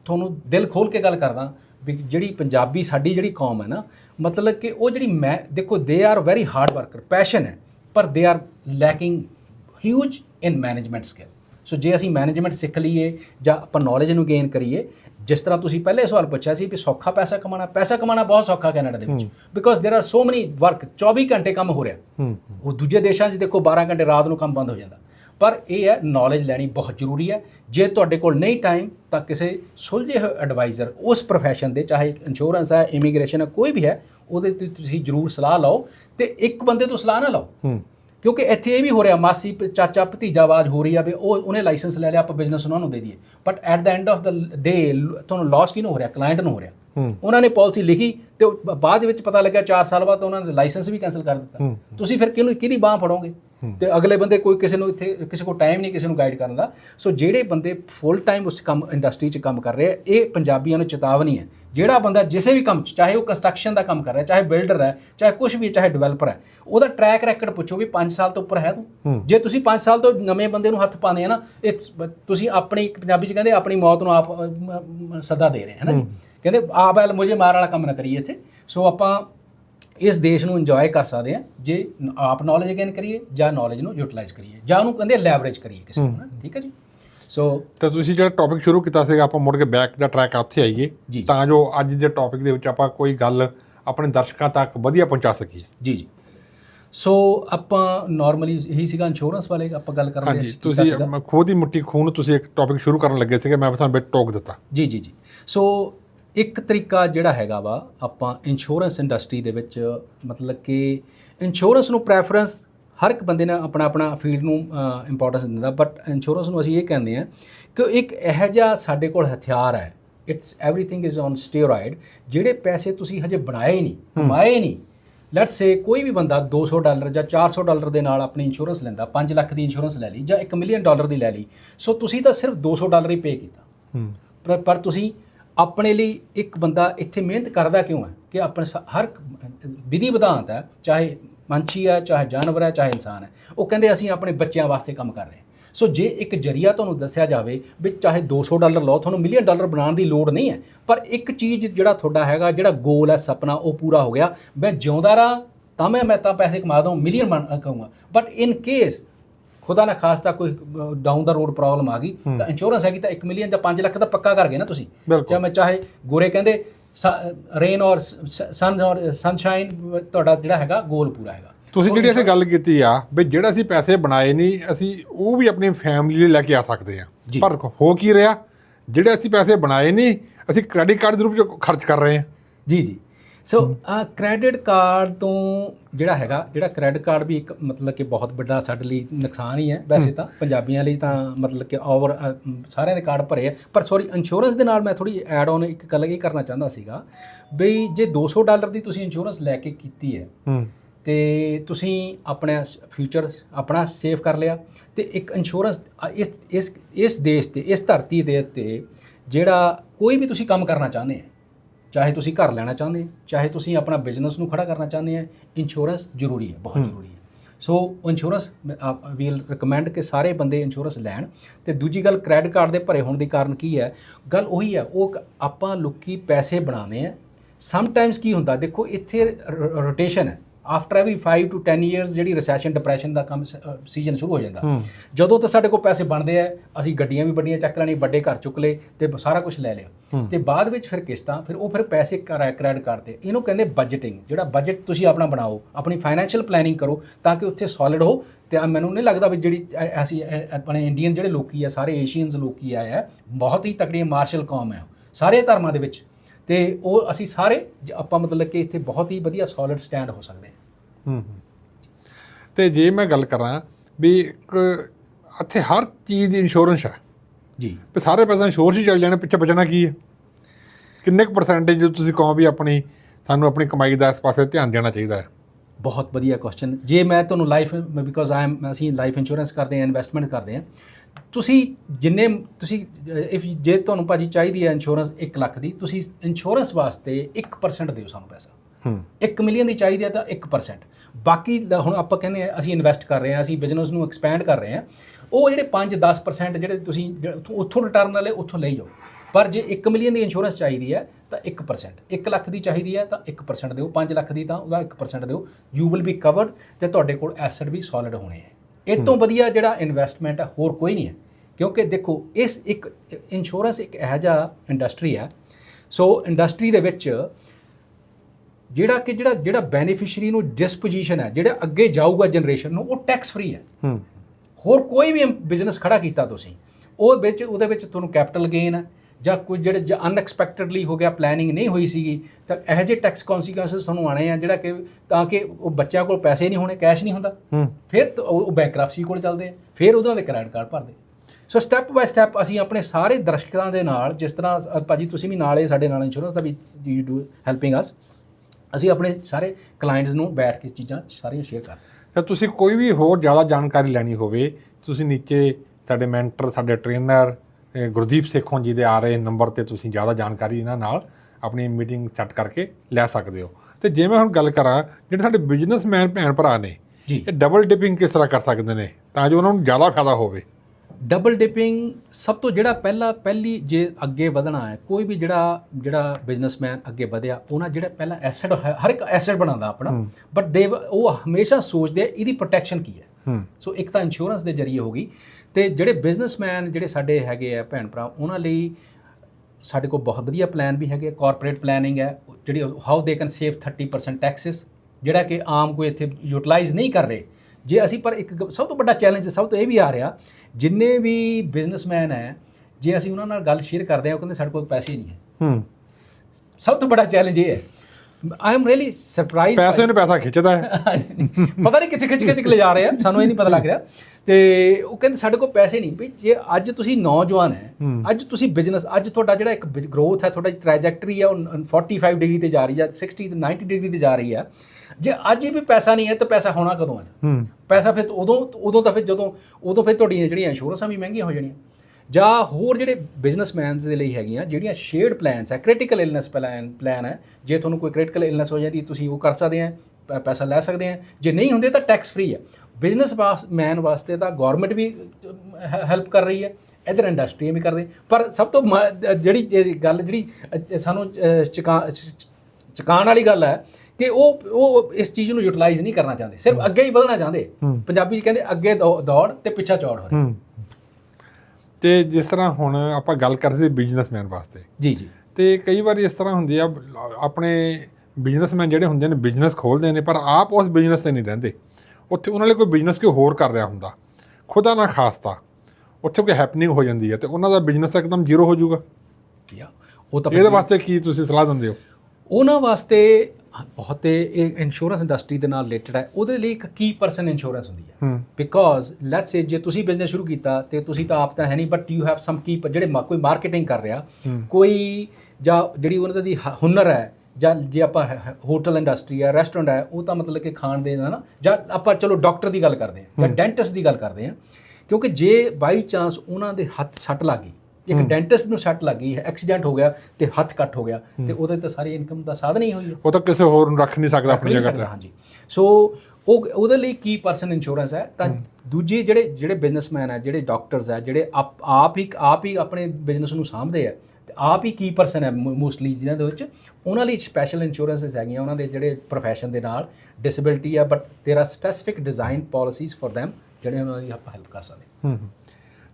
ਤੁਹਾਨੂੰ ਦਿਲ ਖੋਲ ਕੇ ਗੱਲ ਕਰਦਾ ਵੀ ਜਿਹੜੀ ਪੰਜਾਬੀ ਸਾਡੀ ਜਿਹੜੀ ਕੌਮ ਹੈ ਨਾ ਮਤਲਬ ਕਿ ਉਹ ਜਿਹੜੀ ਮੈਂ ਦੇਖੋ they are very hard worker passion ਹੈ ਪਰ they are lacking huge in management skill ਸੋ ਜੇ ਅਸੀਂ ਮੈਨੇਜਮੈਂਟ ਸਿੱਖ ਲਈਏ ਜਾਂ ਆਪਾਂ ਨੌਲੇਜ ਨੂੰ ਗੇਨ ਕਰੀਏ ਜਿਸ ਤਰ੍ਹਾਂ ਤੁਸੀਂ ਪਹਿਲੇ ਸਵਾਲ ਪੁੱਛਿਆ ਸੀ ਵੀ ਸੌਖਾ ਪੈਸਾ ਕਮਾਉਣਾ ਪੈਸਾ ਕਮਾਉਣਾ ਬਹੁਤ ਸੌਖਾ ਕੈਨੇਡਾ ਦੇ ਵਿੱਚ because there are so money work 24 ਘੰਟੇ ਕੰਮ ਹੋ ਰਿਹਾ ਹੂੰ ਉਹ ਦੂਜੇ ਦੇਸ਼ਾਂ 'ਚ ਦੇਖੋ 12 ਘੰਟੇ ਰਾਤ ਨੂੰ ਕੰਮ ਬੰਦ ਹੋ ਜਾਂਦਾ ਪਰ ਇਹ ਹੈ ਨੌਲੇਜ ਲੈਣੀ ਬਹੁਤ ਜ਼ਰੂਰੀ ਹੈ ਜੇ ਤੁਹਾਡੇ ਕੋਲ ਨਹੀਂ ਟਾਈਮ ਤਾਂ ਕਿਸੇ ਸੁਲਝੇ ਹੋਏ ਐਡਵਾਈਜ਼ਰ ਉਸ ਪ੍ਰੋਫੈਸ਼ਨ ਦੇ ਚਾਹੇ ਇੰਸ਼ੋਰੈਂਸ ਹੈ ਇਮੀਗ੍ਰੇਸ਼ਨ ਹੈ ਕੋਈ ਵੀ ਹੈ ਉਹਦੇ ਤੇ ਤੁਸੀਂ ਜ਼ਰੂਰ ਸਲਾਹ ਲਓ ਤੇ ਇੱਕ ਬੰਦੇ ਤੋਂ ਸਲਾਹ ਨਾ ਲਓ ਹੂੰ ਕਿਉਂਕਿ ਇੱਥੇ ਇਹ ਵੀ ਹੋ ਰਿਹਾ ਮਾਸੀ ਚਾਚਾ ਭਤੀਜਾ ਆਵਾਜ਼ ਹੋ ਰਹੀ ਆ ਵੀ ਉਹ ਉਹਨੇ ਲਾਇਸੈਂਸ ਲੈ ਲਿਆ ਆਪਾਂ ਬਿਜ਼ਨਸ ਉਹਨਾਂ ਨੂੰ ਦੇ ਦਈਏ। But at the end of the day ਤੁਹਾਨੂੰ ਲਾਸ ਕਿਹਨੂੰ ਹੋ ਰਿਹਾ? ਕਲਾਇੰਟ ਨੂੰ ਹੋ ਰਿਹਾ। ਉਹਨਾਂ ਨੇ ਪਾਲਿਸੀ ਲਿਖੀ ਤੇ ਬਾਅਦ ਵਿੱਚ ਪਤਾ ਲੱਗਿਆ 4 ਸਾਲ ਬਾਅਦ ਉਹਨਾਂ ਨੇ ਲਾਇਸੈਂਸ ਵੀ ਕੈਨਸਲ ਕਰ ਦਿੱਤਾ। ਤੁਸੀਂ ਫਿਰ ਕਿਹਨੂੰ ਕਿਹਦੀ ਬਾਹ ਫੜੋਗੇ? ਤੇ ਅਗਲੇ ਬੰਦੇ ਕੋਈ ਕਿਸੇ ਨੂੰ ਇੱਥੇ ਕਿਸੇ ਕੋਲ ਟਾਈਮ ਨਹੀਂ ਕਿਸੇ ਨੂੰ ਗਾਈਡ ਕਰਨ ਦਾ। ਸੋ ਜਿਹੜੇ ਬੰਦੇ ਫੁੱਲ ਟਾਈਮ ਉਸ ਕੰਮ ਇੰਡਸਟਰੀ 'ਚ ਕੰਮ ਕਰ ਰਹੇ ਆ ਇਹ ਪੰਜਾਬੀਆਂ ਨੂੰ ਚੇਤਾਵਨੀ ਹੈ। ਜਿਹੜਾ ਬੰਦਾ ਕਿਸੇ ਵੀ ਕੰਮ 'ਚ ਚਾਹੇ ਉਹ ਕੰਸਟਰਕਸ਼ਨ ਦਾ ਕੰਮ ਕਰ ਰਿਹਾ ਚਾਹੇ ਬਿਲਡਰ ਹੈ ਚਾਹੇ ਕੁਝ ਵੀ ਚਾਹੇ ਡਿਵੈਲਪਰ ਹੈ ਉਹਦਾ ਟਰੈਕ ਰੈਕੋਰਡ ਪੁੱਛੋ ਵੀ 5 ਸਾਲ ਤੋਂ ਉੱਪਰ ਹੈ ਤੂੰ। ਜੇ ਤੁਸੀਂ 5 ਸਾਲ ਤੋਂ ਨਵੇਂ ਬੰਦੇ ਨੂੰ ਹੱਥ ਪਾਉਂਦੇ ਆ ਨਾ ਇਹ ਤੁਸੀਂ ਆਪਣੀ ਪੰਜਾਬੀ 'ਚ ਕਹਿੰਦੇ ਆਪਣੀ ਮੌਤ ਨੂੰ ਆਪ ਸੱਦਾ ਦੇ ਰਹੇ ਹੈ ਨਾ ਕਹਿੰਦੇ ਆਪ ਐਲ ਮੁਝੇ ਮਾਰ ਵਾਲਾ ਕੰਮ ਨਾ ਕਰੀਏ ਇੱਥੇ। ਸੋ ਆਪਾਂ ਇਸ ਦੇਸ਼ ਨੂੰ ਇੰਜੋਏ ਕਰ ਸਕਦੇ ਆ ਜੇ ਆਪ ਨੌਲੇਜ ਗੇਨ ਕਰੀਏ ਜਾਂ ਨੌਲੇਜ ਨੂੰ ਯੂਟਿਲਾਈਜ਼ ਕਰੀਏ। ਜਾਂ ਉਹਨੂੰ ਕਹਿੰਦੇ ਲੈਵਰੇਜ ਕਰੀਏ ਕਿਸੇ ਨੂੰ ਠੀਕ ਹੈ ਜੀ? ਸੋ ਤਾਂ ਤੁਸੀਂ ਜਿਹੜਾ ਟੌਪਿਕ ਸ਼ੁਰੂ ਕੀਤਾ ਸੀਗਾ ਆਪਾਂ ਮੁੜ ਕੇ ਬੈਕ ਦਾ ਟਰੈਕ ਉੱਥੇ ਆਈਏ। ਜੀ। ਤਾਂ ਜੋ ਅੱਜ ਦੇ ਟੌਪਿਕ ਦੇ ਵਿੱਚ ਆਪਾਂ ਕੋਈ ਗੱਲ ਆਪਣੇ ਦਰਸ਼ਕਾਂ ਤੱਕ ਵਧੀਆ ਪਹੁੰਚਾ ਸਕੀਏ। ਜੀ ਜੀ। ਸੋ ਆਪਾਂ ਨਾਰਮਲੀ ਇਹੀ ਸੀਗਾ ਇੰਸ਼ੋਰੈਂਸ ਵਾਲੇ ਆਪਾਂ ਗੱਲ ਕਰਦੇ ਹਾਂਜੀ ਕੀਤਾ ਤੁਸੀਂ ਖੁਦ ਹੀ ਮੁੱਠੀ ਖੂਨ ਤੁਸੀਂ ਇੱਕ ਟੌਪਿਕ ਸ਼ੁਰੂ ਕਰਨ ਲੱਗੇ ਸੀਗੇ ਮੈਂ ਬਸ ਤੁਹਾਨੂੰ ਵਿੱਚ ਟੋਕ ਦਿੱਤਾ। ਜੀ ਜੀ ਜੀ। ਸੋ ਇੱਕ ਤਰੀਕਾ ਜਿਹੜਾ ਹੈਗਾ ਵਾ ਆਪਾਂ ਇੰਸ਼ੋਰੈਂਸ ਇੰਡਸਟਰੀ ਦੇ ਵਿੱਚ ਮਤਲਬ ਕਿ ਇੰਸ਼ੋਰੈਂਸ ਨੂੰ ਪ੍ਰੈਫਰੈਂਸ ਹਰ ਇੱਕ ਬੰਦੇ ਨੇ ਆਪਣਾ ਆਪਣਾ ਫੀਲਡ ਨੂੰ ਇੰਪੋਰਟੈਂਸ ਦਿੰਦਾ। ਬਟ ਇੰਸ਼ੋਰੈਂਸ ਨੂੰ ਅਸੀਂ ਇਹ ਕਹਿੰਦੇ ਆ ਕਿ ਇੱਕ ਇਹੋ ਜਿਹਾ ਸਾਡੇ ਕੋਲ ਹਥਿਆਰ ਹੈ। It's everything is on steroid ਜਿਹੜੇ ਪੈਸੇ ਤੁਸੀਂ ਹਜੇ ਬਣਾਏ ਹੀ। ਨਹੀਂ ਕਮਾਏ ਨਹੀਂ ਲੈਟਸ ਸੇ ਕੋਈ ਵੀ ਬੰਦਾ 200 ਡਾਲਰ ਜਾਂ 400 ਡਾਲਰ ਦੇ ਨਾਲ ਆਪਣੀ ਇੰਸ਼ੋਰੈਂਸ ਲੈਂਦਾ 5 ਲੱਖ ਦੀ ਇੰਸ਼ੋਰੈਂਸ ਲੈ ਲਈ ਜਾਂ 1 ਮਿਲੀਅਨ ਡਾਲਰ ਦੀ ਲੈ ਲਈ ਸੋ ਤੁਸੀਂ ਤਾਂ ਸਿਰਫ 200 ਡਾਲਰ ਹੀ ਪੇ ਕੀਤਾ। ਪਰ ਤੁਸੀਂ ਆਪਣੇ ਲਈ ਇੱਕ ਬੰਦਾ ਇੱਥੇ ਮਿਹਨਤ ਕਰਦਾ ਕਿਉਂ ਹੈ? ਕਿ ਆਪਣੇ ਸ- ਹਰ ਵਿਧੀ ਵਿਧਾਨਤ ਹੈ, ਚਾਹੇ ਪੰਛੀ ਹੈ, ਚਾਹੇ ਜਾਨਵਰ ਹੈ, ਚਾਹੇ ਇਨਸਾਨ ਹੈ। ਉਹ ਕਹਿੰਦੇ ਅਸੀਂ ਆਪਣੇ ਬੱਚਿਆਂ ਵਾਸਤੇ ਕੰਮ ਕਰ ਰਹੇ ਹਾਂ। ਸੋ ਜੇ ਇੱਕ ਜਰੀਆ ਤੁਹਾਨੂੰ ਦੱਸਿਆ ਜਾਵੇ ਵੀ ਚਾਹੇ 200 ਡਾਲਰ ਲਓ, ਤੁਹਾਨੂੰ ਮਿਲੀਅਨ ਡਾਲਰ ਬਣਾਉਣ ਦੀ ਲੋੜ ਨਹੀਂ ਹੈ। ਪਰ ਇੱਕ ਚੀਜ਼ ਜਿਹੜਾ ਤੁਹਾਡਾ ਹੈਗਾ, ਜਿਹੜਾ ਗੋਲ ਹੈ, ਸੁਪਨਾ, ਉਹ ਪੂਰਾ ਹੋ ਗਿਆ। ਮੈਂ ਜਿਉਂਦਾ ਰਹਾ, ਤਾਂ ਮੈਂ ਮੈਂ ਤਾਂ ਪੈਸੇ ਕਮਾ ਦਊਂ, ਮਿਲੀਅਨ ਬਣ, ਕਹੂੰਗਾ। ਬਟ ਇਨ ਕੇਸ ਖੁਦਾ ਨਾ ਖਾਸਤਾ ਕੋਈ ਡਾਊਨ ਦਾ ਰੋਡ ਪ੍ਰੋਬਲਮ ਆ ਗਈ ਤਾਂ ਇੰਸ਼ੋਰੈਂਸ ਹੈਗੀ ਤਾਂ 1 ਮਿਲੀਅਨ ਜਾਂ 5 ਲੱਖ ਦਾ ਪੱਕਾ ਕਰ ਗਏ ਨਾ ਤੁਸੀਂ। ਚਾਹੇ ਮੈਂ ਚਾਹੇ ਗੋਰੇ ਕਹਿੰਦੇ ਰੇਨ ਔਰ ਸਨ ਔਰ ਸਨਸ਼ਾਈਨ ਤੁਹਾਡਾ ਜਿਹੜਾ ਹੈਗਾ ਗੋਲ ਪੂਰਾ ਹੈਗਾ। ਤੁਸੀਂ ਜਿਹੜੀ ਅਸੀਂ ਗੱਲ ਕੀਤੀ ਆ ਵੀ ਜਿਹੜਾ ਅਸੀਂ ਪੈਸੇ ਬਣਾਏ ਨਹੀਂ ਅਸੀਂ ਉਹ ਵੀ ਆਪਣੀ ਫੈਮਿਲੀ ਲਈ ਲੈ ਕੇ ਆ ਸਕਦੇ ਆ। ਜੀ। ਪਰ ਹੋ ਕੀ ਰਿਹਾ? ਜਿਹੜੇ ਅਸੀਂ ਪੈਸੇ ਬਣਾਏ ਨਹੀਂ ਅਸੀਂ ਕ੍ਰੈਡਿਟ ਕਾਰਡ ਦੇ ਰੂਪ ਵਿੱਚ ਖਰਚ ਕਰ ਰਹੇ ਹਾਂ ਜੀ ਜੀ। ਸੋ ਕ੍ਰੈਡਿਟ ਕਾਰਡ ਤੋਂ ਜਿਹੜਾ ਹੈਗਾ ਜਿਹੜਾ ਕ੍ਰੈਡਿਟ ਕਾਰਡ ਵੀ ਇੱਕ ਮਤਲਬ ਕਿ ਬਹੁਤ ਵੱਡਾ ਸਾਡੇ ਲਈ ਨੁਕਸਾਨ ਹੀ ਹੈ। ਵੈਸੇ ਤਾਂ ਪੰਜਾਬੀਆਂ ਲਈ ਤਾਂ ਮਤਲਬ ਕਿ ਓਵਰ ਸਾਰਿਆਂ ਦੇ ਕਾਰਡ ਭਰੇ ਆ। ਪਰ ਸੌਰੀ ਇੰਸ਼ੋਰੈਂਸ ਦੇ ਨਾਲ ਮੈਂ ਥੋੜੀ ਐਡ ਆਨ ਇੱਕ ਗੱਲ ਇਹ ਕਰਨਾ ਚਾਹੁੰਦਾ ਸੀਗਾ ਬਈ ਜੇ 200 ਡਾਲਰ ਦੀ ਤੁਸੀਂ ਇੰਸ਼ੋਰੈਂਸ ਲੈ ਕੇ ਕੀਤੀ ਹੈ ਹੂੰ। ਤੇ ਤੁਸੀਂ ਆਪਣਾ ਫਿਊਚਰ ਆਪਣਾ ਸੇਵ ਕਰ ਲਿਆ ਤੇ ਇੱਕ ਇੰਸ਼ੋਰੈਂਸ ਇਸ ਇਸ ਇਸ ਦੇਸ਼ ਤੇ ਇਸ ਧਰਤੀ ਦੇ ਉੱਤੇ ਜਿਹੜਾ ਕੋਈ ਵੀ ਤੁਸੀਂ ਕੰਮ ਕਰਨਾ ਚਾਹੁੰਦੇ ਆ ਚਾਹੇ ਤੁਸੀਂ ਘਰ ਲੈਣਾ ਚਾਹੁੰਦੇ ਆ ਚਾਹੇ ਤੁਸੀਂ ਆਪਣਾ ਬਿਜ਼ਨਸ ਨੂੰ ਖੜਾ ਕਰਨਾ ਚਾਹੁੰਦੇ ਆ ਇੰਸ਼ੋਰੈਂਸ ਜ਼ਰੂਰੀ ਹੈ ਬਹੁਤ ਜ਼ਰੂਰੀ ਹੈ। ਸੋ ਇੰਸ਼ੋਰੈਂਸ ਵੀਲ ਰეკਮੈਂਡ ਕਿ ਸਾਰੇ ਬੰਦੇ ਇੰਸ਼ੋਰੈਂਸ ਲੈਣ। ਤੇ ਦੂਜੀ ਗੱਲ ਕ੍ਰੈਡਿਟ ਕਾਰਡ ਦੇ ਭਰੇ ਹੋਣ ਦੀ ਕਾਰਨ ਕੀ ਹੈ? ਗੱਲ ਉਹੀ ਹੈ ਉਹ ਆਪਾਂ ਲੋਕੀ ਪੈਸੇ ਬਣਾਉਂਦੇ ਆ ਸਮ ਟਾਈਮਸ ਕੀ ਹੁੰਦਾ ਦੇਖੋ ਇੱਥੇ ਰੋਟੇਸ਼ਨ ਹੈ। ਆਫਟਰ ਐਵਰੀ 5 ਟੂ 10 ਇਅਰਸ ਜਿਹੜੀ ਰੈਸੈਸ਼ਨ ਡਿਪਰੈਸ਼ਨ ਦਾ ਕੰਮ ਸੀਜ਼ਨ ਸ਼ੁਰੂ ਹੋ ਜਾਂਦਾ। ਜਦੋਂ ਤਾਂ ਸਾਡੇ ਕੋਲ ਪੈਸੇ ਬਣਦੇ ਆ ਅਸੀਂ ਗੱਡੀਆਂ ਵੀ ਵੱਡੀਆਂ ਚੱਕ ਲੈਣੀ ਵੱਡੇ ਘਰ ਚੁੱਕ ਲਏ ਤੇ ਸਾਰਾ ਕੁਝ ਲੈ ਲਿਆ। ਤੇ ਬਾਅਦ ਵਿੱਚ ਫਿਰ ਕਿਸ਼ਤਾਂ ਫਿਰ ਉਹ ਫਿਰ ਪੈਸੇ ਕ੍ਰੈਡਿਟ ਕਾਰਡ ਤੇ ਇਹਨੂੰ ਕਹਿੰਦੇ ਬਜਟਿੰਗ ਜਿਹੜਾ ਬਜਟ ਤੁਸੀਂ ਆਪਣਾ ਬਣਾਓ ਆਪਣੀ ਫਾਈਨੈਂਸ਼ੀਅਲ ਪਲੈਨਿੰਗ ਕਰੋ ਤਾਂ ਕਿ ਉੱਥੇ ਸੋਲਿਡ ਹੋ ਤੇ ਆ ਮੈਨੂੰ ਨਹੀਂ ਲੱਗਦਾ ਵੀ ਜਿਹੜੀ ਅਸੀਂ ਆਪਣੇ ਇੰਡੀਅਨ ਜਿਹੜੇ ਲੋਕੀ ਆ ਸਾਰੇ ਏਸ਼ੀਅਨਸ ਲੋਕੀ ਆਏ ਆ ਬਹੁਤ ਹੀ ਤਕੜੀ ਮਾਰਸ਼ਲ ਕੌਮ ਹੈ। ਸਾਰੇ ਧਰਮਾਂ ਦੇ ਵਿੱਚ ਤੇ ਉਹ ਅਸੀਂ ਸਾਰੇ ਆਪਾਂ ਮਤਲਬ ਕਿ ਇੱਥੇ ਬਹੁਤ ਹੀ ਵਧੀਆ ਸੋਲਿਡ ਸਟੈਂਡ ਹੋ ਸਕਦੇ ਹਾਂ। ਤੇ ਜੇ ਮੈਂ ਗੱਲ ਕਰਾਂ ਵੀ ਇੱਕ ਇੱਥੇ ਹਰ ਚੀਜ਼ ਦੀ ਇੰਸ਼ੋਰੈਂਸ ਹੈ। ਜੀ। ਵੀ ਸਾਰੇ ਪੈਸੇ ਇੰਸ਼ੋਰੈਂਸ ਹੀ ਚੱਲ ਜਾਣੇ ਪਿੱਛੇ ਬਚਣਾ ਕੀ ਹੈ? ਕਿੰਨੇ ਕੁ ਪਰਸੈਂਟੇਜ ਤੁਸੀਂ ਕਹੋ ਵੀ ਆਪਣੀ ਸਾਨੂੰ ਆਪਣੀ ਕਮਾਈ ਦਾ ਇਸ ਪਾਸੇ ਧਿਆਨ ਦੇਣਾ ਚਾਹੀਦਾ ਹੈ? ਬਹੁਤ ਵਧੀਆ ਕੁਐਸਚਨ ਜੇ ਮੈਂ ਤੁਹਾਨੂੰ ਲਾਈਫ ਬਿਕੋਜ਼ ਆਈ ਐਮ ਅਸੀਂ ਲਾਈਫ ਇੰਸ਼ੋਰੈਂਸ ਕਰਦੇ ਹਾਂ ਇਨਵੈਸਟਮੈਂਟ ਕਰਦੇ ਹਾਂ ਤੁਸੀਂ ਜਿੰਨੇ ਤੁਸੀਂ ਇਫ ਜੇ ਤੁਹਾਨੂੰ ਭਾਜੀ ਚਾਹੀਦੀ ਹੈ ਇੰਸ਼ੋਰੈਂਸ 1 ਲੱਖ ਦੀ ਤੁਸੀਂ ਇੰਸ਼ੋਰੈਂਸ ਵਾਸਤੇ 1% ਦਿਓ ਸਾਨੂੰ ਪੈਸਾ। 1 ਮਿਲੀਅਨ ਦੀ ਚਾਹੀਦੀ ਹੈ ਤਾਂ 1% ਬਾਕੀ ਲ- ਹੁਣ ਆਪਾਂ ਕਹਿੰਦੇ ਆ ਅਸੀਂ ਇਨਵੈਸਟ ਕਰ ਰਹੇ ਹਾਂ, ਅਸੀਂ ਬਿਜ਼ਨਸ ਨੂੰ ਐਕਸਪੈਂਡ ਕਰ ਰਹੇ ਹਾਂ। ਉਹ ਜਿਹੜੇ 5-10% ਜਿਹੜੇ ਤੁਸੀਂ ਜਿਹੜੇ ਉੱਥੋਂ- ਉੱਥੋਂ ਰਿਟਰਨ ਵਾਲੇ, ਉੱਥੋਂ ਲਈ ਜਾਓ। ਪਰ ਜੇ 1 ਮਿਲੀਅਨ ਦੀ ਇੰਸ਼ੋਰੈਂਸ ਚਾਹੀਦੀ ਹੈ, ਤਾਂ 1% 1 ਲੱਖ ਦੀ ਚਾਹੀਦੀ ਹੈ, ਤਾਂ 1% ਦਿਓ। 5 ਲੱਖ ਦੀ ਤਾਂ ਉਹਦਾ 1% ਦਿਓ। ਯੂ ਵਿਲ ਬੀ ਕਵਰਡ ਤੇ ਤੁਹਾਡੇ ਕੋਲ ਐਸੈਟ ਵੀ ਸੋਲਿਡ ਹੋਣੇ ਹੈ। ਇਹ ਤੋਂ ਵਧੀਆ ਜਿਹੜਾ ਇਨਵੈਸਟਮੈਂਟ ਹੈ, ਹੋਰ ਕੋਈ ਨਹੀਂ ਹੈ। ਕਿਉਂਕਿ ਦੇਖੋ, ਇਸ ਇੱਕ ਇੰਸ਼ੋਰੈਂਸ ਇੱਕ ਇਹੋ ਜਿਹਾ ਇੰਡਸਟਰੀ ਹੈ। ਸੋ ਇੰਡਸਟਰੀ ਦੇ ਵਿੱਚ ਜਿਹੜਾ ਕਿ ਜਿਹੜਾ ਜਿਹੜਾ ਬੈਨੀਫੀਸ਼ੀਅਰੀ ਨੂੰ ਡਿਸਪੋਜੀਸ਼ਨ ਹੈ ਜਿਹੜਾ ਅੱਗੇ ਜਾਊਗਾ ਜਨਰੇਸ਼ਨ ਨੂੰ ਉਹ ਟੈਕਸ ਫ੍ਰੀ ਹੈ। ਹੂੰ। ਹੋਰ ਕੋਈ ਵੀ ਬਿਜ਼ਨਸ ਖੜਾ ਕੀਤਾ ਤੁਸੀਂ ਉਹ ਵਿੱਚ ਉਹਦੇ ਵਿੱਚ ਤੁਹਾਨੂੰ ਕੈਪੀਟਲ ਗੇਨ ਹੈ ਜਾਂ ਕੋਈ ਜਿਹੜੇ ਅਨਐਕਸਪੈਕਟਡਲੀ ਹੋ ਗਿਆ ਪਲੈਨਿੰਗ ਨਹੀਂ ਹੋਈ ਸੀਗੀ ਤਾਂ ਇਹੋ ਜਿਹੇ ਟੈਕਸ ਕਨਸੀਕੁਐਂਸਸ ਤੁਹਾਨੂੰ ਆਣੇ ਆ ਜਿਹੜਾ ਕਿ ਤਾਂ ਕਿ ਉਹ ਬੱਚਿਆਂ ਕੋਲ ਪੈਸੇ ਨਹੀਂ ਹੋਣੇ ਕੈਸ਼ ਨਹੀਂ ਹੁੰਦਾ। ਹੂੰ। ਫਿਰ ਉਹ ਬੈਂਕਰਪਸੀ ਕੋਲ ਚੱਲਦੇ ਆ ਫਿਰ ਉਹਨਾਂ ਦੇ ਕ੍ਰੈਡਿਟ ਕਾਰਡ ਭਰਦੇ ਸੋ ਸਟੈਪ ਬਾਏ ਸਟੈਪ ਅਸੀਂ ਆਪਣੇ ਸਾਰੇ ਦਰਸ਼ਕਾਂ ਦੇ ਨਾਲ ਜਿਸ ਤਰ੍ਹਾਂ ਭਾਜੀ ਤੁਸੀਂ ਵੀ ਨਾਲ ਹੈ ਸਾਡੇ ਨਾਲ ਇੰਸ਼ੋਰੈਂਸ ਦਾ ਵੀ ਯੂ ਡੂ ਹੈਲਪਿੰਗ ਅਸ ਅਸੀਂ ਆਪਣੇ ਸਾਰੇ ਕਲਾਇੰਟਸ ਨੂੰ ਬੈਠ ਕੇ ਚੀਜ਼ਾਂ ਸਾਰੀਆਂ ਸ਼ੇਅਰ ਕਰ ਤਾਂ ਤੁਸੀਂ ਕੋਈ ਵੀ ਹੋਰ ਜ਼ਿਆਦਾ ਜਾਣਕਾਰੀ ਲੈਣੀ ਹੋਵੇ ਤੁਸੀਂ ਨੀਚੇ ਸਾਡੇ ਮੈਂਟਰ ਸਾਡੇ ਟ੍ਰੇਨਰ ਗੁਰਦੀਪ ਸੇਖੋਂ ਜੀ ਦੇ ਆ ਰਹੇ ਨੰਬਰ ਤੇ ਤੁਸੀਂ ਜ਼ਿਆਦਾ ਜਾਣਕਾਰੀ ਇਹਨਾਂ ਨਾਲ ਆਪਣੀ ਮੀਟਿੰਗ ਸੈੱਟ ਕਰਕੇ ਲੈ ਸਕਦੇ ਹੋ। ਤੇ ਜੇ ਮੈਂ ਹੁਣ ਗੱਲ ਕਰਾਂ ਜਿਹੜੇ ਸਾਡੇ ਬਿਜ਼ਨਸਮੈਨ ਭੈਣ ਭਰਾ ਨੇ ਜੀ। ਇਹ ਡਬਲ ਡਿਪਿੰਗ ਕਿਸ ਤਰ੍ਹਾਂ ਕਰ ਸਕਦੇ ਨੇ ਤਾਂ ਜੋ ਉਹਨਾਂ ਨੂੰ ਜ਼ਿਆਦਾ ਫਾਇਦਾ ਹੋਵੇ? ਡਬਲ ਡਿਪਿੰਗ ਸਭ ਤੋਂ ਜਿਹੜਾ ਪਹਿਲਾ ਪਹਿਲੀ ਜੇ ਅੱਗੇ ਵਧਣਾ ਹੈ ਕੋਈ ਵੀ ਜਿਹੜਾ ਜਿਹੜਾ ਬਿਜ਼ਨਸਮੈਨ ਅੱਗੇ ਵਧਿਆ ਉਹਨਾਂ ਜਿਹੜਾ ਪਹਿਲਾ ਐਸੈਟ ਹਰ ਇੱਕ ਐਸੈਟ ਬਣਾਉਂਦਾ ਆਪਣਾ ਬਟ ਦੇ ਉਹ ਹਮੇਸ਼ਾ ਸੋਚਦੇ ਆ ਇਹਦੀ ਪ੍ਰੋਟੈਕਸ਼ਨ ਕੀ ਹੈ। ਹੂੰ। ਸੋ ਇੱਕ ਤਾਂ ਇੰਸ਼ੋਰੈਂਸ ਦੇ ਜ਼ਰੀਏ ਹੋਗੀ ਤੇ ਜਿਹੜੇ ਬਿਜ਼ਨਸਮੈਨ ਜਿਹੜੇ ਸਾਡੇ ਹੈਗੇ ਆ ਭੈਣ ਭਰਾ ਉਹਨਾਂ ਲਈ ਸਾਡੇ ਕੋਲ ਬਹੁਤ ਵਧੀਆ ਪਲਾਨ ਵੀ ਹੈਗੇ ਕਾਰਪੋਰੇਟ ਪਲੈਨਿੰਗ ਹੈ ਜਿਹੜੀ how they can save 30% Texas ਜਿਹੜਾ ਕਿ ਆਮ ਕੋਈ ਇੱਥੇ ਯੂਟਿਲਾਈਜ਼ ਨਹੀਂ ਕਰ ਰਹੇ ਜੇ ਅਸੀਂ ਪਰ ਇੱਕ ਗ- ਸਭ ਤੋਂ ਵੱਡਾ ਚੈਲੰਜ ਸਭ ਤੋਂ ਇਹ ਵੀ ਆ ਰਿਹਾ ਜਿੰਨੇ ਵੀ ਬਿਜ਼ਨਸਮੈਨ ਹੈ ਜੇ ਅਸੀਂ ਉਹਨਾਂ ਨਾਲ ਗੱਲ ਸ਼ੇਅਰ ਕਰਦੇ ਹਾਂ ਉਹ ਕਹਿੰਦੇ ਸਾਡੇ ਕੋਲ ਪੈਸੇ ਨਹੀਂ ਹੈ। ਹੂੰ। ਸਭ ਤੋਂ ਵੱਡਾ ਚੈਲੰਜ ਇਹ ਹੈ। ਆਈ ਐਮ ਰੀਅਲੀ ਸਰਪ੍ਰਾਈਜ਼ ਪੈਸੇ ਨੂੰ ਪੈਸਾ ਖਿੱਚਦਾ ਹੈ। <laughs> ਪਤਾ ਨਹੀਂ ਕਿੱਥੇ ਖਿੱਚ ਖਿੱਚ ਲੈ ਜਾ ਰਹੇ ਆ ਸਾਨੂੰ ਇਹ ਨਹੀਂ ਪਤਾ ਲੱਗ ਰਿਹਾ। ਤੇ ਉਹ ਕਹਿੰਦੇ ਸਾਡੇ ਕੋਲ ਪੈਸੇ ਨਹੀਂ ਵੀ ਜੇ ਅੱਜ ਤੁਸੀਂ ਨੌਜਵਾਨ ਹੈ ਹੂੰ। ਅੱਜ ਤੁਸੀਂ ਬਿਜ਼ਨਸ ਅੱਜ ਤੁਹਾਡਾ ਜਿਹੜਾ ਇੱਕ ਗਰੋਥ ਹੈ ਤੁਹਾਡਾ ਟ੍ਰੈਜੈਕਟਰੀ ਹੈ ਉਹ 45 ਡਿਗਰੀ ਤੇ ਜਾ ਰਹੀ ਹੈ 60 ਤੇ 90 ਡਿਗਰੀ ਤੇ ਜਾ ਰਹੀ ਹੈ ਜੇ ਅੱਜ ਹੀ ਵੀ ਪੈਸਾ ਨਹੀਂ ਹੈ ਤਾਂ ਪੈਸਾ ਹੋਣਾ ਕਦੋਂ ਹੈ? ਹੂੰ। ਪੈਸਾ ਫਿਰ ਉਦੋਂ ਉਦੋਂ ਤਾਂ ਫਿਰ ਜਦੋਂ ਉਦੋਂ ਫਿਰ ਤੁਹਾਡੀਆਂ ਜਿਹੜੀਆਂ ਇੰਸ਼ੋਰੈਂਸਾਂ ਵੀ ਮਹਿੰਗੀਆਂ ਹੋ ਜਾਣੀਆਂ। ਜਾਂ ਹੋਰ ਜਿਹੜੇ ਬਿਜ਼ਨਸਮੈਨਸ ਦੇ ਲਈ ਹੈਗੀਆਂ ਜਿਹੜੀਆਂ ਸ਼ੇਅਰਡ ਪਲਾਨਸ ਹੈ ਕ੍ਰਿਟੀਕਲ ਇਲਨੈਸ ਪਲਾਨ ਪਲਾਨ ਹੈ ਜੇ ਤੁਹਾਨੂੰ ਕੋਈ ਕ੍ਰਿਟੀਕਲ ਇਲਨੈਸ ਹੋ ਜਾਂਦੀ ਤੁਸੀਂ ਉਹ ਕਰ ਸਕਦੇ ਆ ਪੈਸਾ ਲੈ ਸਕਦੇ ਆ ਜੇ ਨਹੀਂ ਹੁੰਦੇ ਤਾਂ ਟੈਕਸ ਫ੍ਰੀ ਹੈ। ਬਿਜ਼ਨਸ ਮੈਨ ਵਾਸਤੇ ਤਾਂ ਗਵਰਨਮੈਂਟ ਵੀ ਹੈਲਪ ਕਰ ਰਹੀ ਹੈ। ਇਧਰ ਇੰਡਸਟਰੀ ਵੀ ਕਰਦੇ ਪਰ ਸਭ ਤੋਂ ਜਿਹੜੀ ਗੱਲ ਜਿਹੜੀ ਸਾਨੂੰ ਅ, ਚੁਕਾ ਚ- ਚੁਕਾਉਣ ਵਾਲੀ ਗੱਲ ਹੈ ਕਿ ਉਹ ਉਹ ਇਸ ਚੀਜ਼ ਨੂੰ ਯੂਟਿਲਾਈਜ਼ ਨਹੀਂ ਕਰਨਾ ਚਾਹੁੰਦੇ। ਸਿਰਫ ਅੱਗੇ ਹੀ ਵਧਣਾ ਚਾਹੁੰਦੇ। ਪੰਜਾਬੀ 'ਚ ਕਹਿੰਦੇ ਅੱਗੇ ਦੌੜ ਤੇ ਪਿੱਛਾ ਚੌੜ ਹੂੰ। ਤੇ ਜਿਸ ਤਰ੍ਹਾਂ ਹੁਣ ਆਪਾਂ ਗੱਲ ਕਰਦੇ ਸੀ ਬਿਜ਼ਨਸਮੈਨ ਵਾਸਤੇ। ਜੀ ਜੀ। ਤੇ ਕਈ ਵਾਰ ਇਸ ਤਰ੍ਹਾਂ ਹੁੰਦੀ ਆ ਆਪਣੇ ਬਿਜ਼ਨਸਮੈਨ ਜਿਹੜੇ ਹੁੰਦੇ ਨੇ ਬਿਜ਼ਨਸ ਖੋਲਦੇ ਨੇ ਪਰ ਆਪ ਉਸ ਬਿਜ਼ਨਸ ਤੇ ਨਹੀਂ ਰਹਿੰਦੇ। ਉੱਥੇ ਉਹਨਾਂ ਲਈ ਕੋਈ ਬਿਜ਼ਨਸ ਕੋਈ ਹੋਰ ਕਰ ਰਿਹਾ ਹੁੰਦਾ? ਖੁਦਾ ਨਾ ਖਾਸਤਾ ਉੱਥੇ ਕੋਈ ਹੈਪਨਿੰਗ ਹੋ ਜਾਂਦੀ ਹੈ ਤੇ ਉਹਨਾਂ ਦਾ ਬਿਜ਼ਨਸ ਇੱਕਦਮ ਜ਼ੀਰੋ ਹੋ ਜਾਊਗਾ। ਯਾ ਉਹ ਤਾਂ ਇਹਦੇ ਵਾਸਤੇ ਕੀ ਤੁਸੀਂ ਸਲਾਹ ਦਿੰਦੇ ਹੋ? ਉਹਨਾਂ ਵਾਸਤੇ ਬਹੁਤ ਤੇ ਇਹ ਇੰਸ਼ੋਰੈਂਸ ਇੰਡਸਟਰੀ ਦੇ ਨਾਲ ਰਿਲੇਟਡ ਹੈ। ਉਹਦੇ ਲਈ ਇੱਕ ਕੀ ਪਰਸਨ ਇੰਸ਼ੋਰੈਂਸ ਹੁੰਦੀ ਹੈ। ਬਿਕੋਜ਼ ਲੈਟਸ ਸੇ ਜੇ ਤੁਸੀਂ ਬਿਜ਼ਨਸ ਸ਼ੁਰੂ ਕੀਤਾ ਤੇ ਤੁਸੀਂ ਤਾਂ ਆਪ ਤਾਂ ਹੈ ਨਹੀਂ ਬਟ ਯੂ ਹੈਵ ਸਮ ਕੀ ਜਿਹੜੇ ਕੋਈ ਮਾਰਕੀਟਿੰਗ ਕਰ ਰਿਹਾ। ਕੋਈ ਜਾਂ ਜਿਹੜੀ ਉਹਨਾਂ ਦੀ ਹੁਨਰ ਹੈ ਜਾਂ ਜੇ ਆਪਾਂ ਹੋਟਲ ਇੰਡਸਟਰੀ ਹੈ ਰੈਸਟੋਰੈਂਟ ਹੈ ਉਹ ਤਾਂ ਮਤਲਬ ਕਿ ਖਾਣ ਦੇ ਨਾ ਜਾਂ ਆਪਾਂ ਚਲੋ ਡਾਕਟਰ ਦੀ ਗੱਲ ਕਰਦੇ ਹਾਂ ਜਾਂ ਡੈਂਟਿਸਟ ਦੀ ਗੱਲ ਕਰਦੇ ਹਾਂ ਕਿਉਂਕਿ ਜੇ ਬਾਈ ਚਾਂਸ ਉਹਨਾਂ ਦੇ ਹੱਥ ਸੱਟ ਲੱਗ ਇੱਕ ਡੈਂਟਿਸਟ ਨੂੰ ਸੱਟ ਲੱਗੀ ਹੈ ਐਕਸੀਡੈਂਟ ਹੋ ਗਿਆ ਤੇ ਹੱਥ ਕੱਟ ਹੋ ਗਿਆ ਤੇ ਉਹਦੇ ਤਾਂ ਸਾਰੀ ਇਨਕਮ ਦਾ ਸਾਧਨ ਹੀ ਹੋਈ ਉਹ ਤਾਂ ਕਿਸੇ ਹੋਰ ਨੂੰ ਰੱਖ ਨਹੀਂ ਸਕਦਾ ਆਪਣੀ ਜਗ੍ਹਾ ਤੇ। ਹਾਂਜੀ। ਸੋ ਉਹ ਉਹਦੇ ਲਈ ਕੀ ਪਰਸਨ ਇੰਸ਼ੋਰੈਂਸ ਹੈ? ਤਾਂ ਦੂਜੇ ਜਿਹੜੇ ਜਿਹੜੇ ਬਿਜ਼ਨਸਮੈਨ ਹੈ ਜਿਹੜੇ ਡਾਕਟਰਸ ਹੈ ਜਿਹੜੇ ਆਪ ਹੀ ਆਪ ਹੀ ਆਪਣੇ ਬਿਜ਼ਨਸ ਨੂੰ ਸਾਂਭਦੇ ਆ ਤੇ ਆਪ ਹੀ ਕੀ ਪਰਸਨ ਹੈ ਮੋਸਟਲੀ ਜਿਹਨਾਂ ਦੇ ਵਿੱਚ ਉਹਨਾਂ ਲਈ ਸਪੈਸ਼ਲ ਇੰਸ਼ੋਰੈਂਸਸ ਹੈਗੀਆਂ ਉਹਨਾਂ ਦੇ ਜਿਹੜੇ profession ਦੇ ਨਾਲ ਡਿਸੇਬਿਲਟੀ ਆ but there are specific design policies for them ਜਿਹੜੇ ਉਹਨਾਂ ਦੀ ਆਪਾਂ ਹੈਲਪ ਕਰ ਸਕਦੇ ਹੂੰ।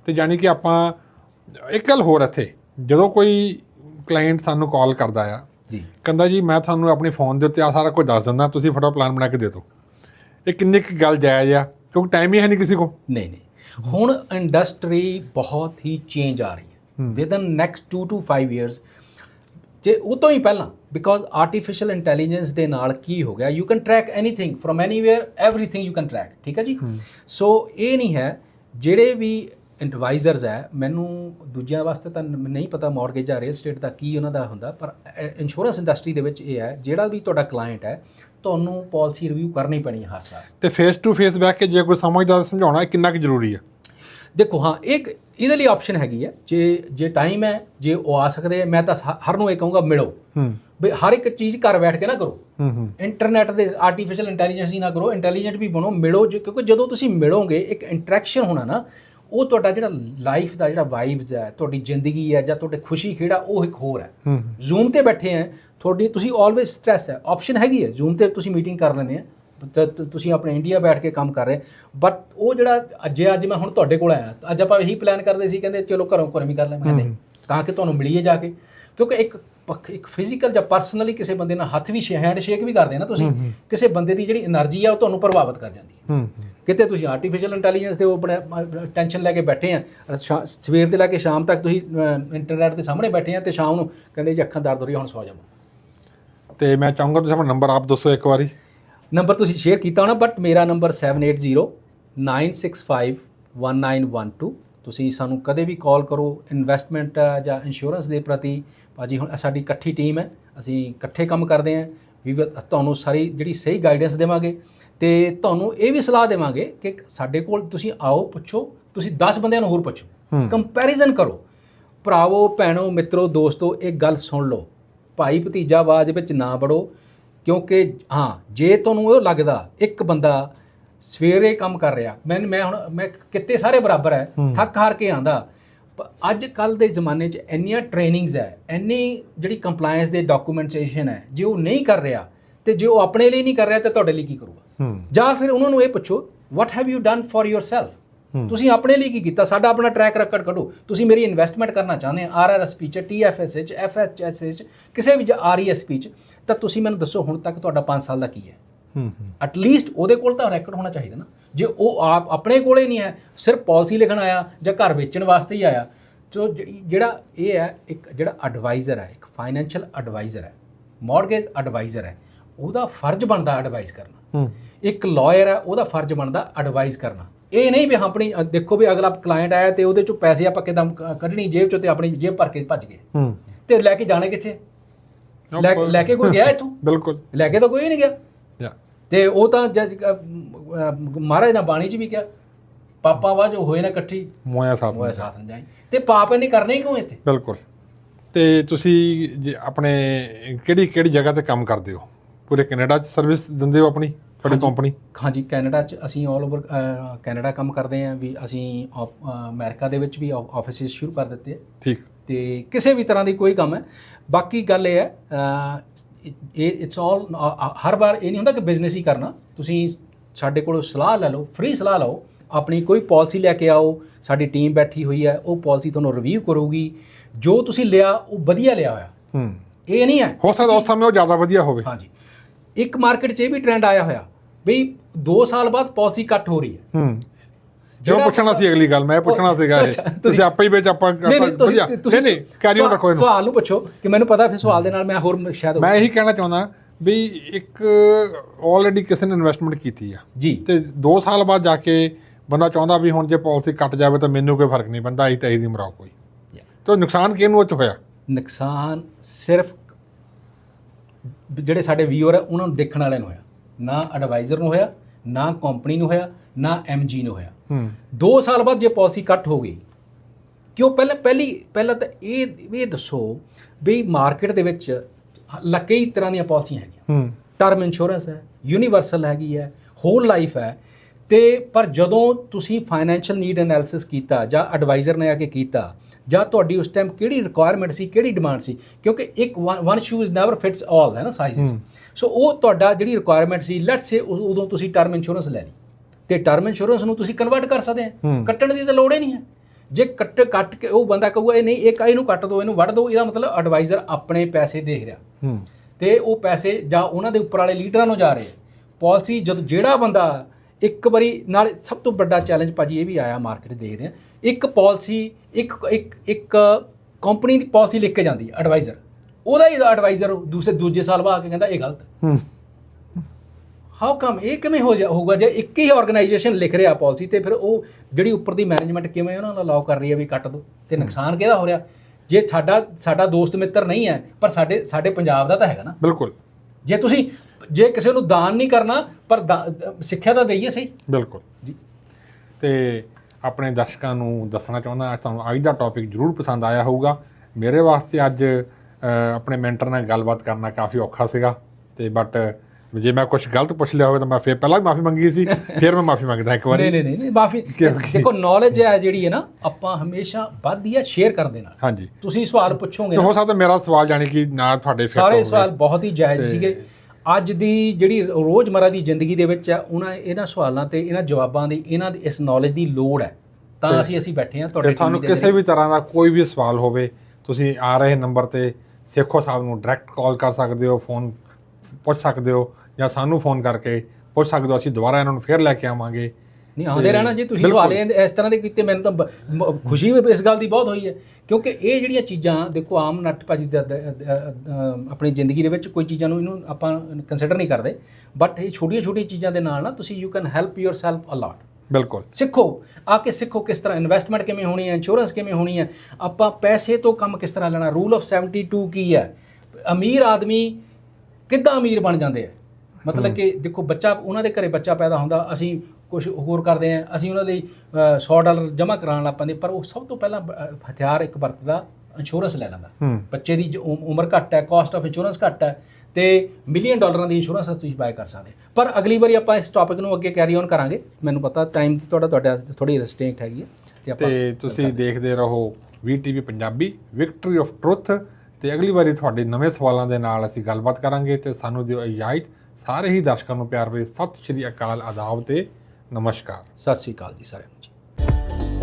ਤੇ ਜਾਨੀ ਕਿ ਆਪਾਂ ਇੱਕ ਗੱਲ ਹੋਰ ਇੱਥੇ ਜਦੋਂ ਕੋਈ ਕਲਾਇੰਟ ਸਾਨੂੰ ਕਾਲ ਕਰਦਾ ਆ ਜੀ। ਕਹਿੰਦਾ ਜੀ ਮੈਂ ਤੁਹਾਨੂੰ ਆਪਣੇ ਫੋਨ ਦੇ ਉੱਤੇ ਆ ਸਾਰਾ ਕੁਝ ਦੱਸ ਦਿੰਦਾ ਤੁਸੀਂ ਫਟਾ ਪਲਾਨ ਬਣਾ ਕੇ ਦੇ ਦਿਓ। ਇਹ ਕਿੰਨੀ ਕੁ ਗੱਲ ਜਾਇਜ਼ ਆ? ਕਿਉਂਕਿ ਟਾਈਮ ਹੀ ਹੈ ਨਹੀਂ ਕਿਸੇ ਕੋਲ। ਨਹੀਂ ਨਹੀਂ। ਹੁਣ ਇੰਡਸਟਰੀ ਬਹੁਤ ਹੀ ਚੇਂਜ ਆ ਰਹੀ ਹੈ। ਵਿਦਨ ਨੈਕਸਟ 2 ਟੂ 5 ਇਅਰਸ ਜੇ ਉਹ ਤੋਂ ਹੀ ਪਹਿਲਾਂ ਬਿਕੋਜ਼ ਆਰਟੀਫੀਸ਼ੀਅਲ ਇੰਟੈਲੀਜੈਂਸ ਦੇ ਨਾਲ ਕੀ ਹੋ ਗਿਆ you can track anything from anywhere everything you can track ਠੀਕ ਹੈ ਜੀ? ਸੋ ਇਹ ਨਹੀਂ ਹੈ ਜਿਹੜੇ ਵੀ ਐਡਵਾਈਜ਼ਰਸ ਹੈ ਮੈਨੂੰ ਦੂਜਿਆਂ ਵਾਸਤੇ ਤਾਂ ਨਹੀਂ ਪਤਾ ਮਾਰਗੇਜ ਜਾਂ ਰੀਅਲ ਸਟੇਟ ਦਾ ਕੀ ਉਹਨਾਂ ਦਾ ਹੁੰਦਾ ਪਰ ਇੰਸ਼ੋਰੈਂਸ ਇੰਡਸਟਰੀ ਦੇ ਵਿੱਚ ਇਹ ਹੈ ਜਿਹੜਾ ਵੀ ਤੁਹਾਡਾ ਕਲਾਇੰਟ ਹੈ ਤੁਹਾਨੂੰ ਪਾਲਿਸੀ ਰਿਵਿਊ ਕਰਨੀ ਪੈਣੀ ਹੈ ਹਰ ਸਾਲ। ਤੇ ਫੇਸ ਟੂ ਫੇਸ ਬੈਠ ਕੇ ਜੇ ਕੋਈ ਸਮਝਦਾ ਸਮਝਾਉਣਾ ਕਿੰਨਾ ਕੁ ਜ਼ਰੂਰੀ ਆ ਦੇਖੋ ਹਾਂ ਇੱਕ ਇਹਦੇ ਲਈ ਆਪਸ਼ਨ ਹੈਗੀ ਹੈ ਜੇ ਜੇ ਟਾਈਮ ਹੈ ਜੇ ਉਹ ਆ ਸਕਦੇ ਆ ਮੈਂ ਤਾਂ ਹ- ਹਰ ਨੂੰ ਇਹ ਕਹੂੰਗਾ ਮਿਲੋ। ਹੂੰ। ਵੀ ਹਰ ਇੱਕ ਚੀਜ਼ ਘਰ ਬੈਠ ਕੇ ਨਾ ਕਰੋ। ਹੂੰ ਹੂੰ। ਇੰਟਰਨੈਟ ਦੇ ਆਰਟੀਫੀਸ਼ੀਅਲ ਇੰਟੈਲੀਜੈਂਸ ਹੀ ਨਾ ਕਰੋ ਇੰਟੈਲੀਜੈਂਟ ਵੀ ਬਣੋ ਮਿਲੋ ਕਿਉਂਕਿ ਜਦੋਂ ਤੁਸੀਂ ਮਿਲੋਗੇ ਇੱਕ ਇੰਟਰੈਕਸ਼ਨ ਹੋਣਾ ਨਾ ਉਹ ਤੁਹਾਡਾ ਜਿਹੜਾ ਲਾਈਫ ਦਾ ਜਿਹੜਾ ਵਾਈਬਸ ਹੈ ਤੁਹਾਡੀ ਜ਼ਿੰਦਗੀ ਹੈ ਜਾਂ ਤੁਹਾਡੇ ਖੁਸ਼ੀ ਖੇੜਾ ਉਹ ਇੱਕ ਹੋਰ ਹੈ। ਜ਼ੂਮ ਤੇ ਬੈਠੇ ਆ ਤੁਹਾਡੀ ਤੁਸੀਂ ਆਲਵੇਸ ਸਟ्रेस ਹੈ। ਆਪਸ਼ਨ ਹੈਗੀ ਹੈ ਜ਼ੂਮ ਤੇ ਤੁਸੀਂ ਮੀਟਿੰਗ ਕਰ ਲੈਂਦੇ ਆ ਤੁਸੀਂ ਆਪਣੇ ਇੰਡੀਆ ਬੈਠ ਕੇ ਕੰਮ ਕਰ ਰਹੇ ਬਟ ਉਹ ਜਿਹੜਾ ਅੱਜ ਅੱਜ ਮੈਂ ਹੁਣ ਤੁਹਾਡੇ ਕੋਲ ਆਇਆ। ਅੱਜ ਆਪਾਂ ਇਹੀ ਪਲਾਨ ਕਰਦੇ ਸੀ ਕਹਿੰਦੇ ਚਲੋ ਘਰੋਂ ਕਰਮੀ ਕਰ ਲੈ ਨਹੀਂ ਤਾਂ ਕਿ ਤੁਹਾਨੂੰ ਮਿਲੀਏ ਜਾ ਕੇ। ਕਿਉਂਕਿ ਇੱਕ ਇੱਕ ਫਿਜ਼ੀਕਲ ਜਾਂ ਪਰਸਨਲੀ ਕਿਸੇ ਬੰਦੇ ਨਾਲ ਹੱਥ ਵੀ ਹੈਂਡ ਸ਼ੇਕ ਵੀ ਕਰਦੇ ਨਾ ਤੁਸੀਂ। ਕਿਸੇ ਬੰਦੇ ਦੀ ਜਿਹੜੀ એનર્ਜੀ ਆ ਉਹ ਤੁਹਾਨੂੰ ਪ੍ਰਭਾਵਿਤ ਕਰ ਜਾਂਦੀ ਹੈ। ਕਿਤੇ ਤੁਸੀਂ ਆਰਟੀਫੀਸ਼ੀਅਲ ਇੰਟੈਲੀਜੈਂਸ ਦੇ ਆਪਣੇ ਟੈਨਸ਼ਨ ਲੈ ਕੇ ਬੈਠੇ ਆ ਸਵੇਰ ਦੇ ਲੈ ਕੇ ਸ਼ਾਮ ਤੱਕ ਤੁਸੀਂ ਇੰਟਰਨੈਟ ਦੇ ਸਾਹਮਣੇ ਬੈਠੇ ਆ ਤੇ ਸ਼ਾਮ ਨੂੰ ਕਹਿੰਦੇ ਜੀ ਅੱਖਾਂ ਦਰਦ ਹੋ ਰਹੀ ਹੁਣ ਸੌ ਜਾਵਾਂ। ਤੇ ਮੈਂ ਚਾਹੂੰਗਾ ਤੁਸੀਂ ਆਪਣਾ ਨੰਬਰ ਆਪ ਦੱਸੋ ਇੱਕ ਵਾਰੀ। ਨੰਬਰ ਤੁਸੀਂ ਸ਼ੇਅਰ ਕੀਤਾ ਹੋਣਾ ਬਟ ਮੇਰਾ ਨੰਬਰ 7809651912 ਤੁਸੀਂ ਸਾਨੂੰ ਕਦੇ ਵੀ ਕਾਲ ਕਰੋ ਇਨਵੈਸਟਮੈਂਟ ਜਾਂ ਇੰਸ਼ੋਰੈਂਸ ਦੇ ਪ੍ਰਤੀ। ਭਾਜੀ ਹੁਣ ਸਾਡੀ ਇਕੱਠੀ ਟੀਮ ਹੈ ਅਸੀਂ ਇਕੱਠੇ ਕੰਮ ਕਰਦੇ ਹਾਂ ਵੀ ਤੁਹਾਨੂੰ ਸਾਰੀ ਜਿਹੜੀ ਸਹੀ ਗਾਈਡੈਂਸ ਦੇਵਾਂਗੇ ਤੇ ਤੁਹਾਨੂੰ ਇਹ ਵੀ ਸਲਾਹ ਦੇਵਾਂਗੇ ਕਿ ਸਾਡੇ ਕੋਲ ਤੁਸੀਂ ਆਓ ਪੁੱਛੋ ਤੁਸੀਂ 10 ਬੰਦਿਆਂ ਨੂੰ ਹੋਰ ਪੁੱਛੋ। ਕੰਪੈਰੀਜ਼ਨ ਕਰੋ ਭਰਾਵੋ ਭੈਣੋ ਮਿੱਤਰੋ ਦੋਸਤੋ ਇੱਕ ਗੱਲ ਸੁਣ ਲਓ ਭਾਈ ਭਤੀਜਾਵਾਦ ਵਿੱਚ ਨਾ ਵੜੋ ਕਿਉਂਕਿ ਹਾਂ ਜੇ ਤੁਹਾਨੂੰ ਉਹ ਲੱਗਦਾ ਇੱਕ ਬੰਦਾ ਸਵੇਰੇ ਕੰਮ ਕਰ ਰਿਹਾ ਮੈਂ ਮੈਂ ਹੁਣ ਮੈਂ ਕਿਤੇ ਸਾਰੇ ਬਰਾਬਰ ਹੂੰ। ਥੱਕ ਹਾਰ ਕੇ ਆਂਦਾ ਅੱਜ ਕੱਲ ਦੇ ਜ਼ਮਾਨੇ 'ਚ ਇੰਨੀਆਂ ਟ੍ਰੇਨਿੰਗਸ ਹੈ ਇੰਨੀ ਜਿਹੜੀ ਕੰਪਲਾਈਂਸ ਦੇ ਡਾਕੂਮੈਂਟੇਸ਼ਨ ਹੈ ਜੇ ਉਹ ਨਹੀਂ ਕਰ ਰਿਹਾ ਤੇ ਜੇ ਉਹ ਆਪਣੇ ਲਈ ਨਹੀਂ ਕਰ ਰਿਹਾ ਤੇ ਤੁਹਾਡੇ ਲਈ ਕੀ ਕਰੂਗਾ? ਜਾਂ ਫਿਰ ਉਹਨਾਂ ਨੂੰ ਇਹ ਪੁੱਛੋ what have you done for who. ਤੁਸੀਂ ਆਪਣੇ ਲਈ ਕੀ ਕੀਤਾ? ਸਾਡਾ ਆਪਣਾ ਟਰੈਕ ਰੈਕੋਰਡ ਕੱਢੋ। ਤੁਸੀਂ ਮੇਰੀ ਇਨਵੈਸਟਮੈਂਟ ਕਰਨਾ ਚਾਹੁੰਦੇ ਆ ਆਰਆਰਐਸਪੀ ਚ ਟੀਐਫਐਸ ਚ ਐਫਐਚਐਸ ਚ ਕਿਸੇ ਵੀ ਆਰਈਐਸਪੀ ਚ ਤਾਂ ਤੁਸੀਂ ਮੈਨੂੰ ਦੱਸੋ ਹੁਣ ਤੱਕ ਤੁਹਾਡਾ 5 ਸਾਲ ਦਾ ਕੀ ਹੈ? ਹੂੰ ਹੂੰ। ਐਟ ਲੀਸਟ ਉਹਦੇ ਕੋਲ ਤਾਂ ਰੈਕੋਰਡ ਹੋਣਾ ਚਾਹੀਦਾ ਨਾ। ਜੇ ਉਹ ਆਪ ਆਪਣੇ ਕੋਲੇ ਨਹੀਂ ਹੈ ਸਿਰਫ ਪਾਲਿਸੀ ਲਿਖਣ ਆਇਆ ਜਾਂ ਘਰ ਵੇਚਣ ਵਾਸਤੇ ਹੀ ਆਇਆ ਸੋ ਜਿਹੜੀ- ਇਹ ਹੈ ਇੱਕ ਜਿਹੜਾ ਐਡਵਾਈਜ਼ਰ ਹੈ ਇੱਕ ਫਾਈਨੈਂਸ਼ੀਅਲ ਐਡਵਾਈਜ਼ਰ ਹੈ ਮਾਰਗੇਜ ਐਡਵਾਈਜ਼ਰ ਹੈ ਉਹਦਾ ਫਰਜ਼ ਬਣਦਾ ਐਡਵਾਈਸ ਕਰਨਾ। ਇੱਕ ਲਾਇਰ ਹੈ ਉਹਦਾ ਫਰਜ਼ ਬਣਦਾ ਐਡਵਾਈਸ ਕਰਨਾ। ਇਹ ਨਹੀਂ ਵੀ ਆਪਣੀ ਦੇਖੋ ਵੀ ਅਗਲਾ ਕਲਾਇੰਟ ਆਇਆ ਤੇ ਉਹਦੇ ਚੋਂ ਪੈਸੇ ਆਪਾਂ ਕਿਦਾਂ ਕੱਢਣੀ ਜੇਬ ਚੋਂ ਤੇ ਆਪਣੀ ਜੇਬ ਭਰ ਕੇ ਭੱਜ ਗਏ। ਹੂੰ। ਤੇ ਲੈ ਕੇ ਜਾਣੇ ਕਿੱਥੇ? ਲੈ ਲੈ ਕੇ ਕੋਈ ਗਿਆ ਇੱਥੋਂ? ਬਿਲਕੁਲ। ਲੈ ਕੇ ਤਾਂ ਕੋਈ ਵੀ ਨਹੀਂ ਗਿਆ। ਤੇ ਉਹ ਤਾਂ ਜੱਜ ਮਹਾਰਾਜ ਨਾ ਬਾਣੀ ਚ ਵੀ ਕਿਹਾ ਪਾਪਾ ਵਾ ਜੋ ਹੋਏ ਨਾ ਇਕੱਠੀ ਮੋਇਆ ਸਾਥ ਹੋਏ ਸਾਥ ਨਾ ਜਾਈ ਤੇ ਪਾਪ ਇਹਨੇ ਕਰਨੇ ਕਿਉਂ ਇੱਥੇ? ਬਿਲਕੁਲ। ਤੇ ਤੁਸੀਂ ਆਪਣੇ ਕਿਹੜੀ ਕਿਹੜੀ ਜਗ੍ਹਾ ਤੇ ਕੰਮ ਕਰਦੇ ਹੋ? ਪੂਰੇ ਕੈਨੇਡਾ ਚ ਸਰਵਿਸ ਦਿੰਦੇ ਹੋ ਆਪਣੀ? ਤੁਹਾਡੀ ਕੰਪਨੀ ਹਾਂਜੀ ਕੈਨੇਡਾ ਚ ਅਸੀਂ 올 ਓਵਰ ਕੈਨੇਡਾ ਕੰਮ ਕਰਦੇ ਹਾਂ ਵੀ ਅਸੀਂ ਅਮਰੀਕਾ ਦੇ ਵਿੱਚ ਵੀ ਆਫਿਸਿਸ ਸ਼ੁਰੂ ਕਰ ਦਿੱਤੇ ਆ। ਠੀਕ। ਤੇ ਕਿਸੇ ਵੀ ਤਰ੍ਹਾਂ ਦੀ ਕੋਈ ਕੰਮ ਹੈ। ਬਾਕੀ ਗੱਲ ਇਹ ਹੈ ਇਹ ਇਟਸ ਆਲ ਹਰ ਵਾਰ ਇਹ ਨਹੀਂ ਹੁੰਦਾ ਕਿ ਬਿਜ਼ਨਸ ਹੀ ਕਰਨਾ। ਤੁਸੀਂ ਸਾਡੇ ਕੋਲੋਂ ਸਲਾਹ ਲੈ ਲਓ ਫ੍ਰੀ ਸਲਾਹ ਲਓ। ਆਪਣੀ ਕੋਈ ਪਾਲਿਸੀ ਲੈ ਕੇ ਆਓ ਸਾਡੀ ਟੀਮ ਬੈਠੀ ਹੋਈ ਹੈ ਉਹ ਪਾਲਿਸੀ ਤੁਹਾਨੂੰ ਰਿਵਿਊ ਕਰੂਗੀ। ਜੋ ਤੁਸੀਂ ਲਿਆ ਉਹ ਵਧੀਆ ਲਿਆ ਹੋਇਆ। ਹੂੰ। ਇਹ ਨਹੀਂ ਹੈ ਹੋ ਸਕਦਾ ਉਸ ਸਮੇਂ ਉਹ ਜ਼ਿਆਦਾ ਵਧੀਆ ਹੋਵੇ। ਹਾਂਜੀ। ਇੱਕ ਮਾਰਕੀਟ 'ਚ ਇਹ ਵੀ ਟ੍ਰੈਂਡ ਆਇਆ ਹੋਇਆ ਵੀ 2 ਸਾਲ ਬਾਅਦ ਪਾਲਿਸੀ ਕੱਟ ਹੋ ਰਹੀ ਹੈ। ਹੂੰ। ਜੋ ਜਿਹੜਾ ਪੁੱਛਣਾ ਸੀ ਅਗਲੀ ਗੱਲ ਮੈਂ ਪੁੱਛਣਾ ਸੀਗਾ ਇਹ। ਅੱਛਾ, ਤੁਸੀਂ ਆਪੇ ਹੀ ਵਿੱਚ ਆਪਾਂ ਨਹੀਂ ਨਹੀਂ ਵਧੀਆ। ਤੁਸੀਂ ਨਹੀਂ ਨਹੀਂ ਸਵਾ- ਰੱਖੋ ਇਹਨੂੰ। ਸਵਾਲ ਨੂੰ ਪੁੱਛੋ ਕਿ ਮੈਨੂੰ ਪਤਾ ਫਿਰ ਸਵਾਲ ਦੇ ਨਾਲ ਮੈਂ ਹੋਰ ਸ਼ਾਇਦ ਮੈਂ ਇਹੀ ਕਹਿਣਾ ਚਾਹੁੰਦਾ ਵੀ ਇੱਕ ਆਲਰੇਡੀ ਕਿਸੇ ਨੇ ਇਨਵੈਸਟਮੈਂਟ ਕੀਤੀ ਆ। ਜੀ। ਤੇ 2 ਸਾਲ ਬਾਅਦ ਜਾ ਕੇ ਬੰਦਾ ਚਾਹੁੰਦਾ ਵੀ ਹੁਣ ਜੇ ਪਾਲਿਸੀ ਕੱਟ ਜਾਵੇ ਤਾਂ ਮੈਨੂੰ ਕੋਈ ਫ਼ਰਕ ਨਹੀਂ ਪੈਂਦਾ ਆਈ ਤਾਂ ਇਹਦੀ ਮਰਾਓ ਕੋਈ। ਤਾਂ ਨੁਕਸਾਨ ਕਿਹਨੂੰ ਉਹ ਚ ਹੋਇਆ? ਨੁਕਸਾਨ ਸਿਰਫ ਜਿਹੜੇ ਸਾਡੇ ਵੀਅਰ ਆ ਉਹਨਾਂ ਨੂੰ ਦੇਖਣ ਵਾਲਿਆਂ ਨੂੰ ਹੋਇਆ। ਨਾ ਐਡਵਾਈਜ਼ਰ ਨੂੰ ਹੋਇਆ ਨਾ ਕੰਪਨੀ ਨੂੰ ਹੋਇਆ ਨਾ ਐਮਜੀ ਨੂੰ ਹੋਇਆ। ਹੂੰ। 2 ਸਾਲ ਬਾਅਦ ਜੇ ਪਾਲਿਸੀ ਕੱਟ ਹੋ ਗਈ ਕਿਉਂ ਪਹਿਲਾਂ ਪਹਿਲੀ ਪਹਿਲਾਂ ਤਾਂ ਇਹ ਇਹ ਦੱਸੋ ਵੀ ਮਾਰਕੀਟ ਦੇ ਵਿੱਚ ਲ- ਕਈ ਤਰ੍ਹਾਂ ਦੀਆਂ ਪਾਲਿਸੀਆਂ ਹੈਗੀਆਂ। ਹੂੰ। ਟਰਮ ਇੰਸ਼ੋਰੈਂਸ ਹੈ ਯੂਨੀਵਰਸਲ ਹੈਗੀ ਹੈ ਹੋਲ ਲਾਈਫ ਹੈ। ਤੇ ਪਰ ਜਦੋਂ ਤੁਸੀਂ ਫਾਈਨੈਂਸ਼ੀਅਲ ਨੀਡ ਐਨਾਲਿਸਿਸ ਕੀਤਾ ਜਾਂ ਐਡਵਾਈਜ਼ਰ ਨੇ ਆ ਕੇ ਕੀਤਾ ਜਾਂ ਤੁਹਾਡੀ ਉਸ ਟਾਈਮ ਕਿਹੜੀ ਰਿਕੁਆਇਰਮੈਂਟ ਸੀ ਕਿਹੜੀ ਡਿਮਾਂਡ ਸੀ? ਕਿਉਂਕਿ ਇੱਕ one shoes never fits all ਹੈ ਨਾ ਸਾਈਜ਼ਸ ਸੋ ਉਹ ਤੁਹਾਡਾ ਜਿਹੜੀ ਰਿਕੁਆਇਰਮੈਂਟ ਸੀ ਲੈਟਸ ਸੇ ਉਦੋਂ ਤੁਸੀਂ ਟਰਮ ਇੰਸ਼ੋਰੈਂਸ ਲੈ ਲਈ। ਤੇ ਟਰਮ ਇੰਸ਼ੋਰੈਂਸ ਨੂੰ ਤੁਸੀਂ ਕਨਵਰਟ ਕਰ ਸਕਦੇ ਆ। ਕੱਟਣ ਦੀ ਤਾਂ ਲੋੜ ਹੀ ਨਹੀਂ ਹੈ। ਜੇ ਕੱਟ ਕੱਟ ਕੇ ਉਹ ਬੰਦਾ ਕਹੂਗਾ ਇਹ ਨਹੀਂ ਇਹ ਇਹਨੂੰ ਕੱਟ ਦਿਓ ਇਹਨੂੰ ਵੱਢ ਦਿਓ ਇਹਦਾ ਮਤਲਬ ਐਡਵਾਈਜ਼ਰ ਆਪਣੇ ਪੈਸੇ ਦੇਖ ਰਿਹਾ। ਤੇ ਉਹ ਪੈਸੇ ਜਾਂ ਉਹਨਾਂ ਦੇ ਉੱਪਰ ਵਾਲੇ ਲੀਡਰਾਂ ਨੂੰ ਜਾ ਰਹੇ ਪਾਲਿਸੀ ਜਦੋਂ ਜਿਹੜਾ ਬੰਦਾ ਇੱਕ ਵਾਰੀ ਨਾਲ ਸਭ ਤੋਂ ਵੱਡਾ ਚੈਲੰਜ ਭਾਜੀ ਇਹ ਵੀ ਆਇਆ ਮਾਰਕੀਟ ਦੇਖਦੇ ਆ। ਇੱਕ ਪਾਲਿਸੀ ਇੱਕ ਇੱਕ ਇੱਕ ਕੰਪਨੀ ਦੀ ਪਾਲਿਸੀ ਲਿਖ ਕੇ ਜਾਂਦੀ ਐਡਵਾਈਜ਼ਰ ਉਹਦਾ ਹੀ ਐਡਵਾਈਜ਼ਰ ਦੂਸਰੇ ਦੂਜੇ ਸਾਲ ਬਾਅਦ ਆ ਕੇ ਕਹਿੰਦਾ ਇਹ ਗਲਤ ਹਾਊ ਕਮ ਇਹ ਕਿਵੇਂ ਹੋ ਜਾ ਹੋਊਗਾ? ਜੇ ਇੱਕ ਹੀ ਆਰਗੇਨਾਈਜੇਸ਼ਨ ਲਿਖ ਰਿਹਾ ਪਾਲਿਸੀ ਤੇ ਫਿਰ ਉਹ ਜਿਹੜੀ ਉੱਪਰ ਦੀ ਮੈਨੇਜਮੈਂਟ ਕਿਵੇਂ ਉਹਨਾਂ ਨੂੰ ਅਲਾਉ ਕਰ ਰਹੀ ਹੈ ਵੀ ਕੱਟ ਦੋ? ਤੇ ਨੁਕਸਾਨ ਕਿਹਦਾ ਹੋ ਰਿਹਾ? ਜੇ ਸਾਡਾ ਸਾਡਾ ਦੋਸਤ ਮਿੱਤਰ ਨਹੀਂ ਹੈ ਪਰ ਸਾਡੇ ਸਾਡੇ ਪੰਜਾਬ ਦਾ ਤਾਂ ਹੈਗਾ ਨਾ। ਬਿਲਕੁਲ। ਜੇ ਤੁਸੀਂ ਜੇ ਕਿਸੇ ਨੂੰ ਦਾਨ ਨਹੀਂ ਕਰਨਾ ਪਰ ਸਿੱਖਿਆ ਤਾਂ ਦੇਈਏ ਸਹੀ। ਬਿਲਕੁਲ। ਜੀ। ਤੇ ਆਪਣੇ ਦਰਸ਼ਕਾਂ ਨੂੰ ਦੱਸਣਾ ਚਾਹੁੰਦਾ ਅੱਜ ਤੁਹਾਨੂੰ ਅੱਜ ਦਾ ਟੌਪਿਕ ਜ਼ਰੂਰ ਪਸੰਦ ਆਇਆ ਹੋਊਗਾ। ਮੇਰੇ ਵਾਸਤੇ ਅੱਜ ਆਪਣੇ ਮੈਂਟਰ ਨਾਲ ਗੱਲਬਾਤ ਕਰਨਾ ਕਾਫੀ ਔਖਾ ਸੀਗਾ। ਤੇ ਬਟ ਜੇ ਮੈਂ ਕੁਝ ਗਲਤ ਪੁੱਛ ਲਿਆ ਹੋਵੇ ਤਾਂ ਮੈਂ ਫਿਰ ਪਹਿਲਾਂ ਵੀ ਮਾਫੀ ਮੰਗੀ ਸੀ <laughs> ਫਿਰ ਮੈਂ ਮਾਫੀ ਮੰਗਦਾ ਇੱਕ ਵਾਰੀ। ਨਹੀਂ ਨਹੀਂ ਨਹੀਂ ਮਾਫੀ ਦੇਖੋ ਨੌਲੇਜ ਹੈ ਜਿਹੜੀ ਹੈ ਨਾ ਆਪਾਂ ਹਮੇਸ਼ਾ ਵੱਧਦੀ ਹੈ ਸ਼ੇਅਰ ਕਰ ਦੇਣਾ ਹਾਂਜੀ। ਤੁਸੀਂ ਸਵਾਲ ਪੁੱਛੋਗੇ ਹੋ ਸਕਦਾ ਮੇਰਾ ਸਵਾਲ ਜਾਣੀ ਕਿ ਨਾ ਤੁਹਾਡੇ fit ਸਾਰੇ। ਸਵਾਲ ਬਹੁਤ ਹੀ ਜਾਇਜ਼ ਸੀਗੇ। ਅੱਜ ਦੀ ਜਿਹੜੀ ਰੋਜ਼ਮਰਾ ਦੀ ਜ਼ਿੰਦਗੀ ਦੇ ਵਿੱਚ ਹੈ ਉਹਨਾਂ ਇਹਨਾਂ ਸਵਾਲਾਂ ਤੇ ਇਹਨਾਂ ਜਵਾਬਾਂ ਦੀ ਇਹਨਾਂ ਦੀ ਇਸ ਨੌਲੇਜ ਦੀ ਲੋੜ ਹੈ। ਤਾਂ ਅਸੀਂ ਅਸੀਂ ਬੈਠੇ ਹਾਂ ਤੇ ਤੁਹਾਡੇ ਤੁਹਾਨੂੰ ਕਿਸੇ ਵੀ ਤਰ੍ਹਾਂ ਦਾ ਕੋਈ ਵੀ ਸਵਾਲ ਹੋਵੇ ਤੁਸੀਂ ਆ ਰਹੇ ਨੰਬਰ ਤੇ ਸੇਖੋ ਸਾਹਿਬ ਨੂੰ ਡਾਇਰੈਕਟ ਕਾਲ ਕਰ ਸਕਦੇ ਹੋ ਫੋਨ ਪੁੱਛ ਸਕਦੇ ਹੋ। ਜਾਂ ਸਾਨੂੰ ਫੋਨ ਕਰਕੇ ਪੁੱਛ ਸਕਦੇ ਹੋ ਅਸੀਂ ਦੁਬਾਰਾ ਇਹਨਾਂ ਨੂੰ ਫੇਰ ਲੈ ਕੇ ਆਵਾਂਗੇ। ਨਹੀਂ ਆਉਂਦੇ ਰਹਿਣਾ ਜੇ ਤੁਸੀਂ। ਸਵਾਲ ਇਹ- ਇਸ ਤਰ੍ਹਾਂ ਦੇ ਕੀਤੇ ਮੈਨੂੰ ਤਾਂ ਖੁਸ਼ੀ ਵੀ ਇਸ ਗੱਲ ਦੀ ਬਹੁਤ ਹੋਈ ਹੈ ਕਿਉਂਕਿ ਇਹ ਜਿਹੜੀਆਂ ਚੀਜ਼ਾਂ ਦੇਖੋ ਆਮ ਨੱਟ ਭਾਜੀ ਦਾ ਆਪਣੀ ਜ਼ਿੰਦਗੀ ਦੇ ਵਿੱਚ ਕੋਈ ਚੀਜ਼ਾਂ ਨੂੰ ਇਹਨੂੰ ਆਪਾਂ ਕੰਸੀਡਰ ਨਹੀਂ ਕਰਦੇ ਬਟ ਇਹ ਛੋਟੀਆਂ ਛੋਟੀਆਂ ਚੀਜ਼ਾਂ ਦੇ ਨਾਲ ਨਾ ਤੁਸੀਂ you can help yourself a lot ਬਿਲਕੁਲ। ਸਿੱਖੋ ਆ ਕੇ ਸਿੱਖੋ ਕਿਸ ਤਰ੍ਹਾਂ ਇਨਵੈਸਟਮੈਂਟ ਕਿਵੇਂ ਹੋਣੀ ਹੈ ਇੰਸ਼ੋਰੈਂਸ ਕਿਵੇਂ ਹੋਣੀ ਹੈ ਆਪਾਂ ਪੈਸੇ ਤੋਂ ਕੰਮ ਕਿਸ ਤਰ੍ਹਾਂ ਲੈਣਾ ਰੂਲ ਆਫ 72 ਕੀ ਹੈ? ਅਮੀਰ ਆਦਮੀ ਕਿੱਦਾਂ ਅਮੀਰ ਬਣ ਜਾਂਦੇ ਆ? ਮਤਲਬ ਕਿ ਦੇਖੋ ਬੱਚਾ ਉਹਨਾਂ ਦੇ ਘਰੇ ਬੱਚਾ ਪੈਦਾ ਹੁੰਦਾ ਅਸੀਂ ਕੁਝ ਹੋਰ ਕਰਦੇ ਆ ਅਸੀਂ ਉਹਨਾਂ ਲਈ ਅ, 100 ਡਾਲਰ ਜਮ੍ਹਾਂ ਕਰਾਉਣ ਲੱਗ ਪੈਂਦੇ ਪਰ ਉਹ ਸਭ ਤੋਂ ਪਹਿਲਾਂ ਹਥਿਆਰ ਇੱਕ ਵਰਤਦਾ ਇੰਸ਼ੋਰੈਂਸ ਲੈ ਲੈਂਦਾ। ਬੱਚੇ ਦੀ ਉਮਰ ਘੱਟ ਹੈ ਕਾਸਟ ਆਫ ਇੰਸ਼ੋਰੈਂਸ ਘੱਟ ਹੈ ਤੇ ਮਿਲੀਅਨ ਡਾਲਰਾਂ ਦੀ ਇੰਸ਼ੋਰੈਂਸ ਤੁਸੀਂ ਬਾਏ ਕਰ ਸਕਦੇ ਪਰ ਅਗਲੀ ਵਾਰੀ ਆਪਾਂ ਇਸ ਟੌਪਿਕ ਨੂੰ ਅੱਗੇ ਕੈਰੀ ਔਨ ਕਰਾਂਗੇ। ਮੈਨੂੰ ਪਤਾ ਟਾਈਮ ਤੁਹਾਡਾ ਤੁਹਾਡਾ ਥੋੜੀ ਰੈਸਟ੍ਰਿਕਟ ਹੈਗੀ ਹੈ ਤੇ ਆਪਾਂ ਤੇ ਤੁਸੀਂ ਦੇਖਦੇ ਰਹੋ VTV Punjabi victory of truth ਤੇ ਅਗਲੀ ਵਾਰੀ ਤੁਹਾਡੇ ਨਵੇਂ ਸਵਾਲਾਂ ਦੇ ਨਾਲ ਅਸੀਂ ਗੱਲਬਾਤ ਕਰਾਂਗੇ ਤੇ ਸਾਨੂੰ ਦਿਓ ਇਜਾਜ਼ਤ। ਸਾਰੇ ਹੀ ਦਰਸ਼ਕਾਂ ਨੂੰ ਪਿਆਰ ਭਰੀ ਸਤਿ ਸ਼੍ਰੀ ਅਕਾਲ, ਆਦਾਬ ਤੇ ਨਮਸਕਾਰ। ਸਤਿ ਸ਼੍ਰੀ ਅਕਾਲ ਜੀ ਸਾਰਿਆਂ ਨੂੰ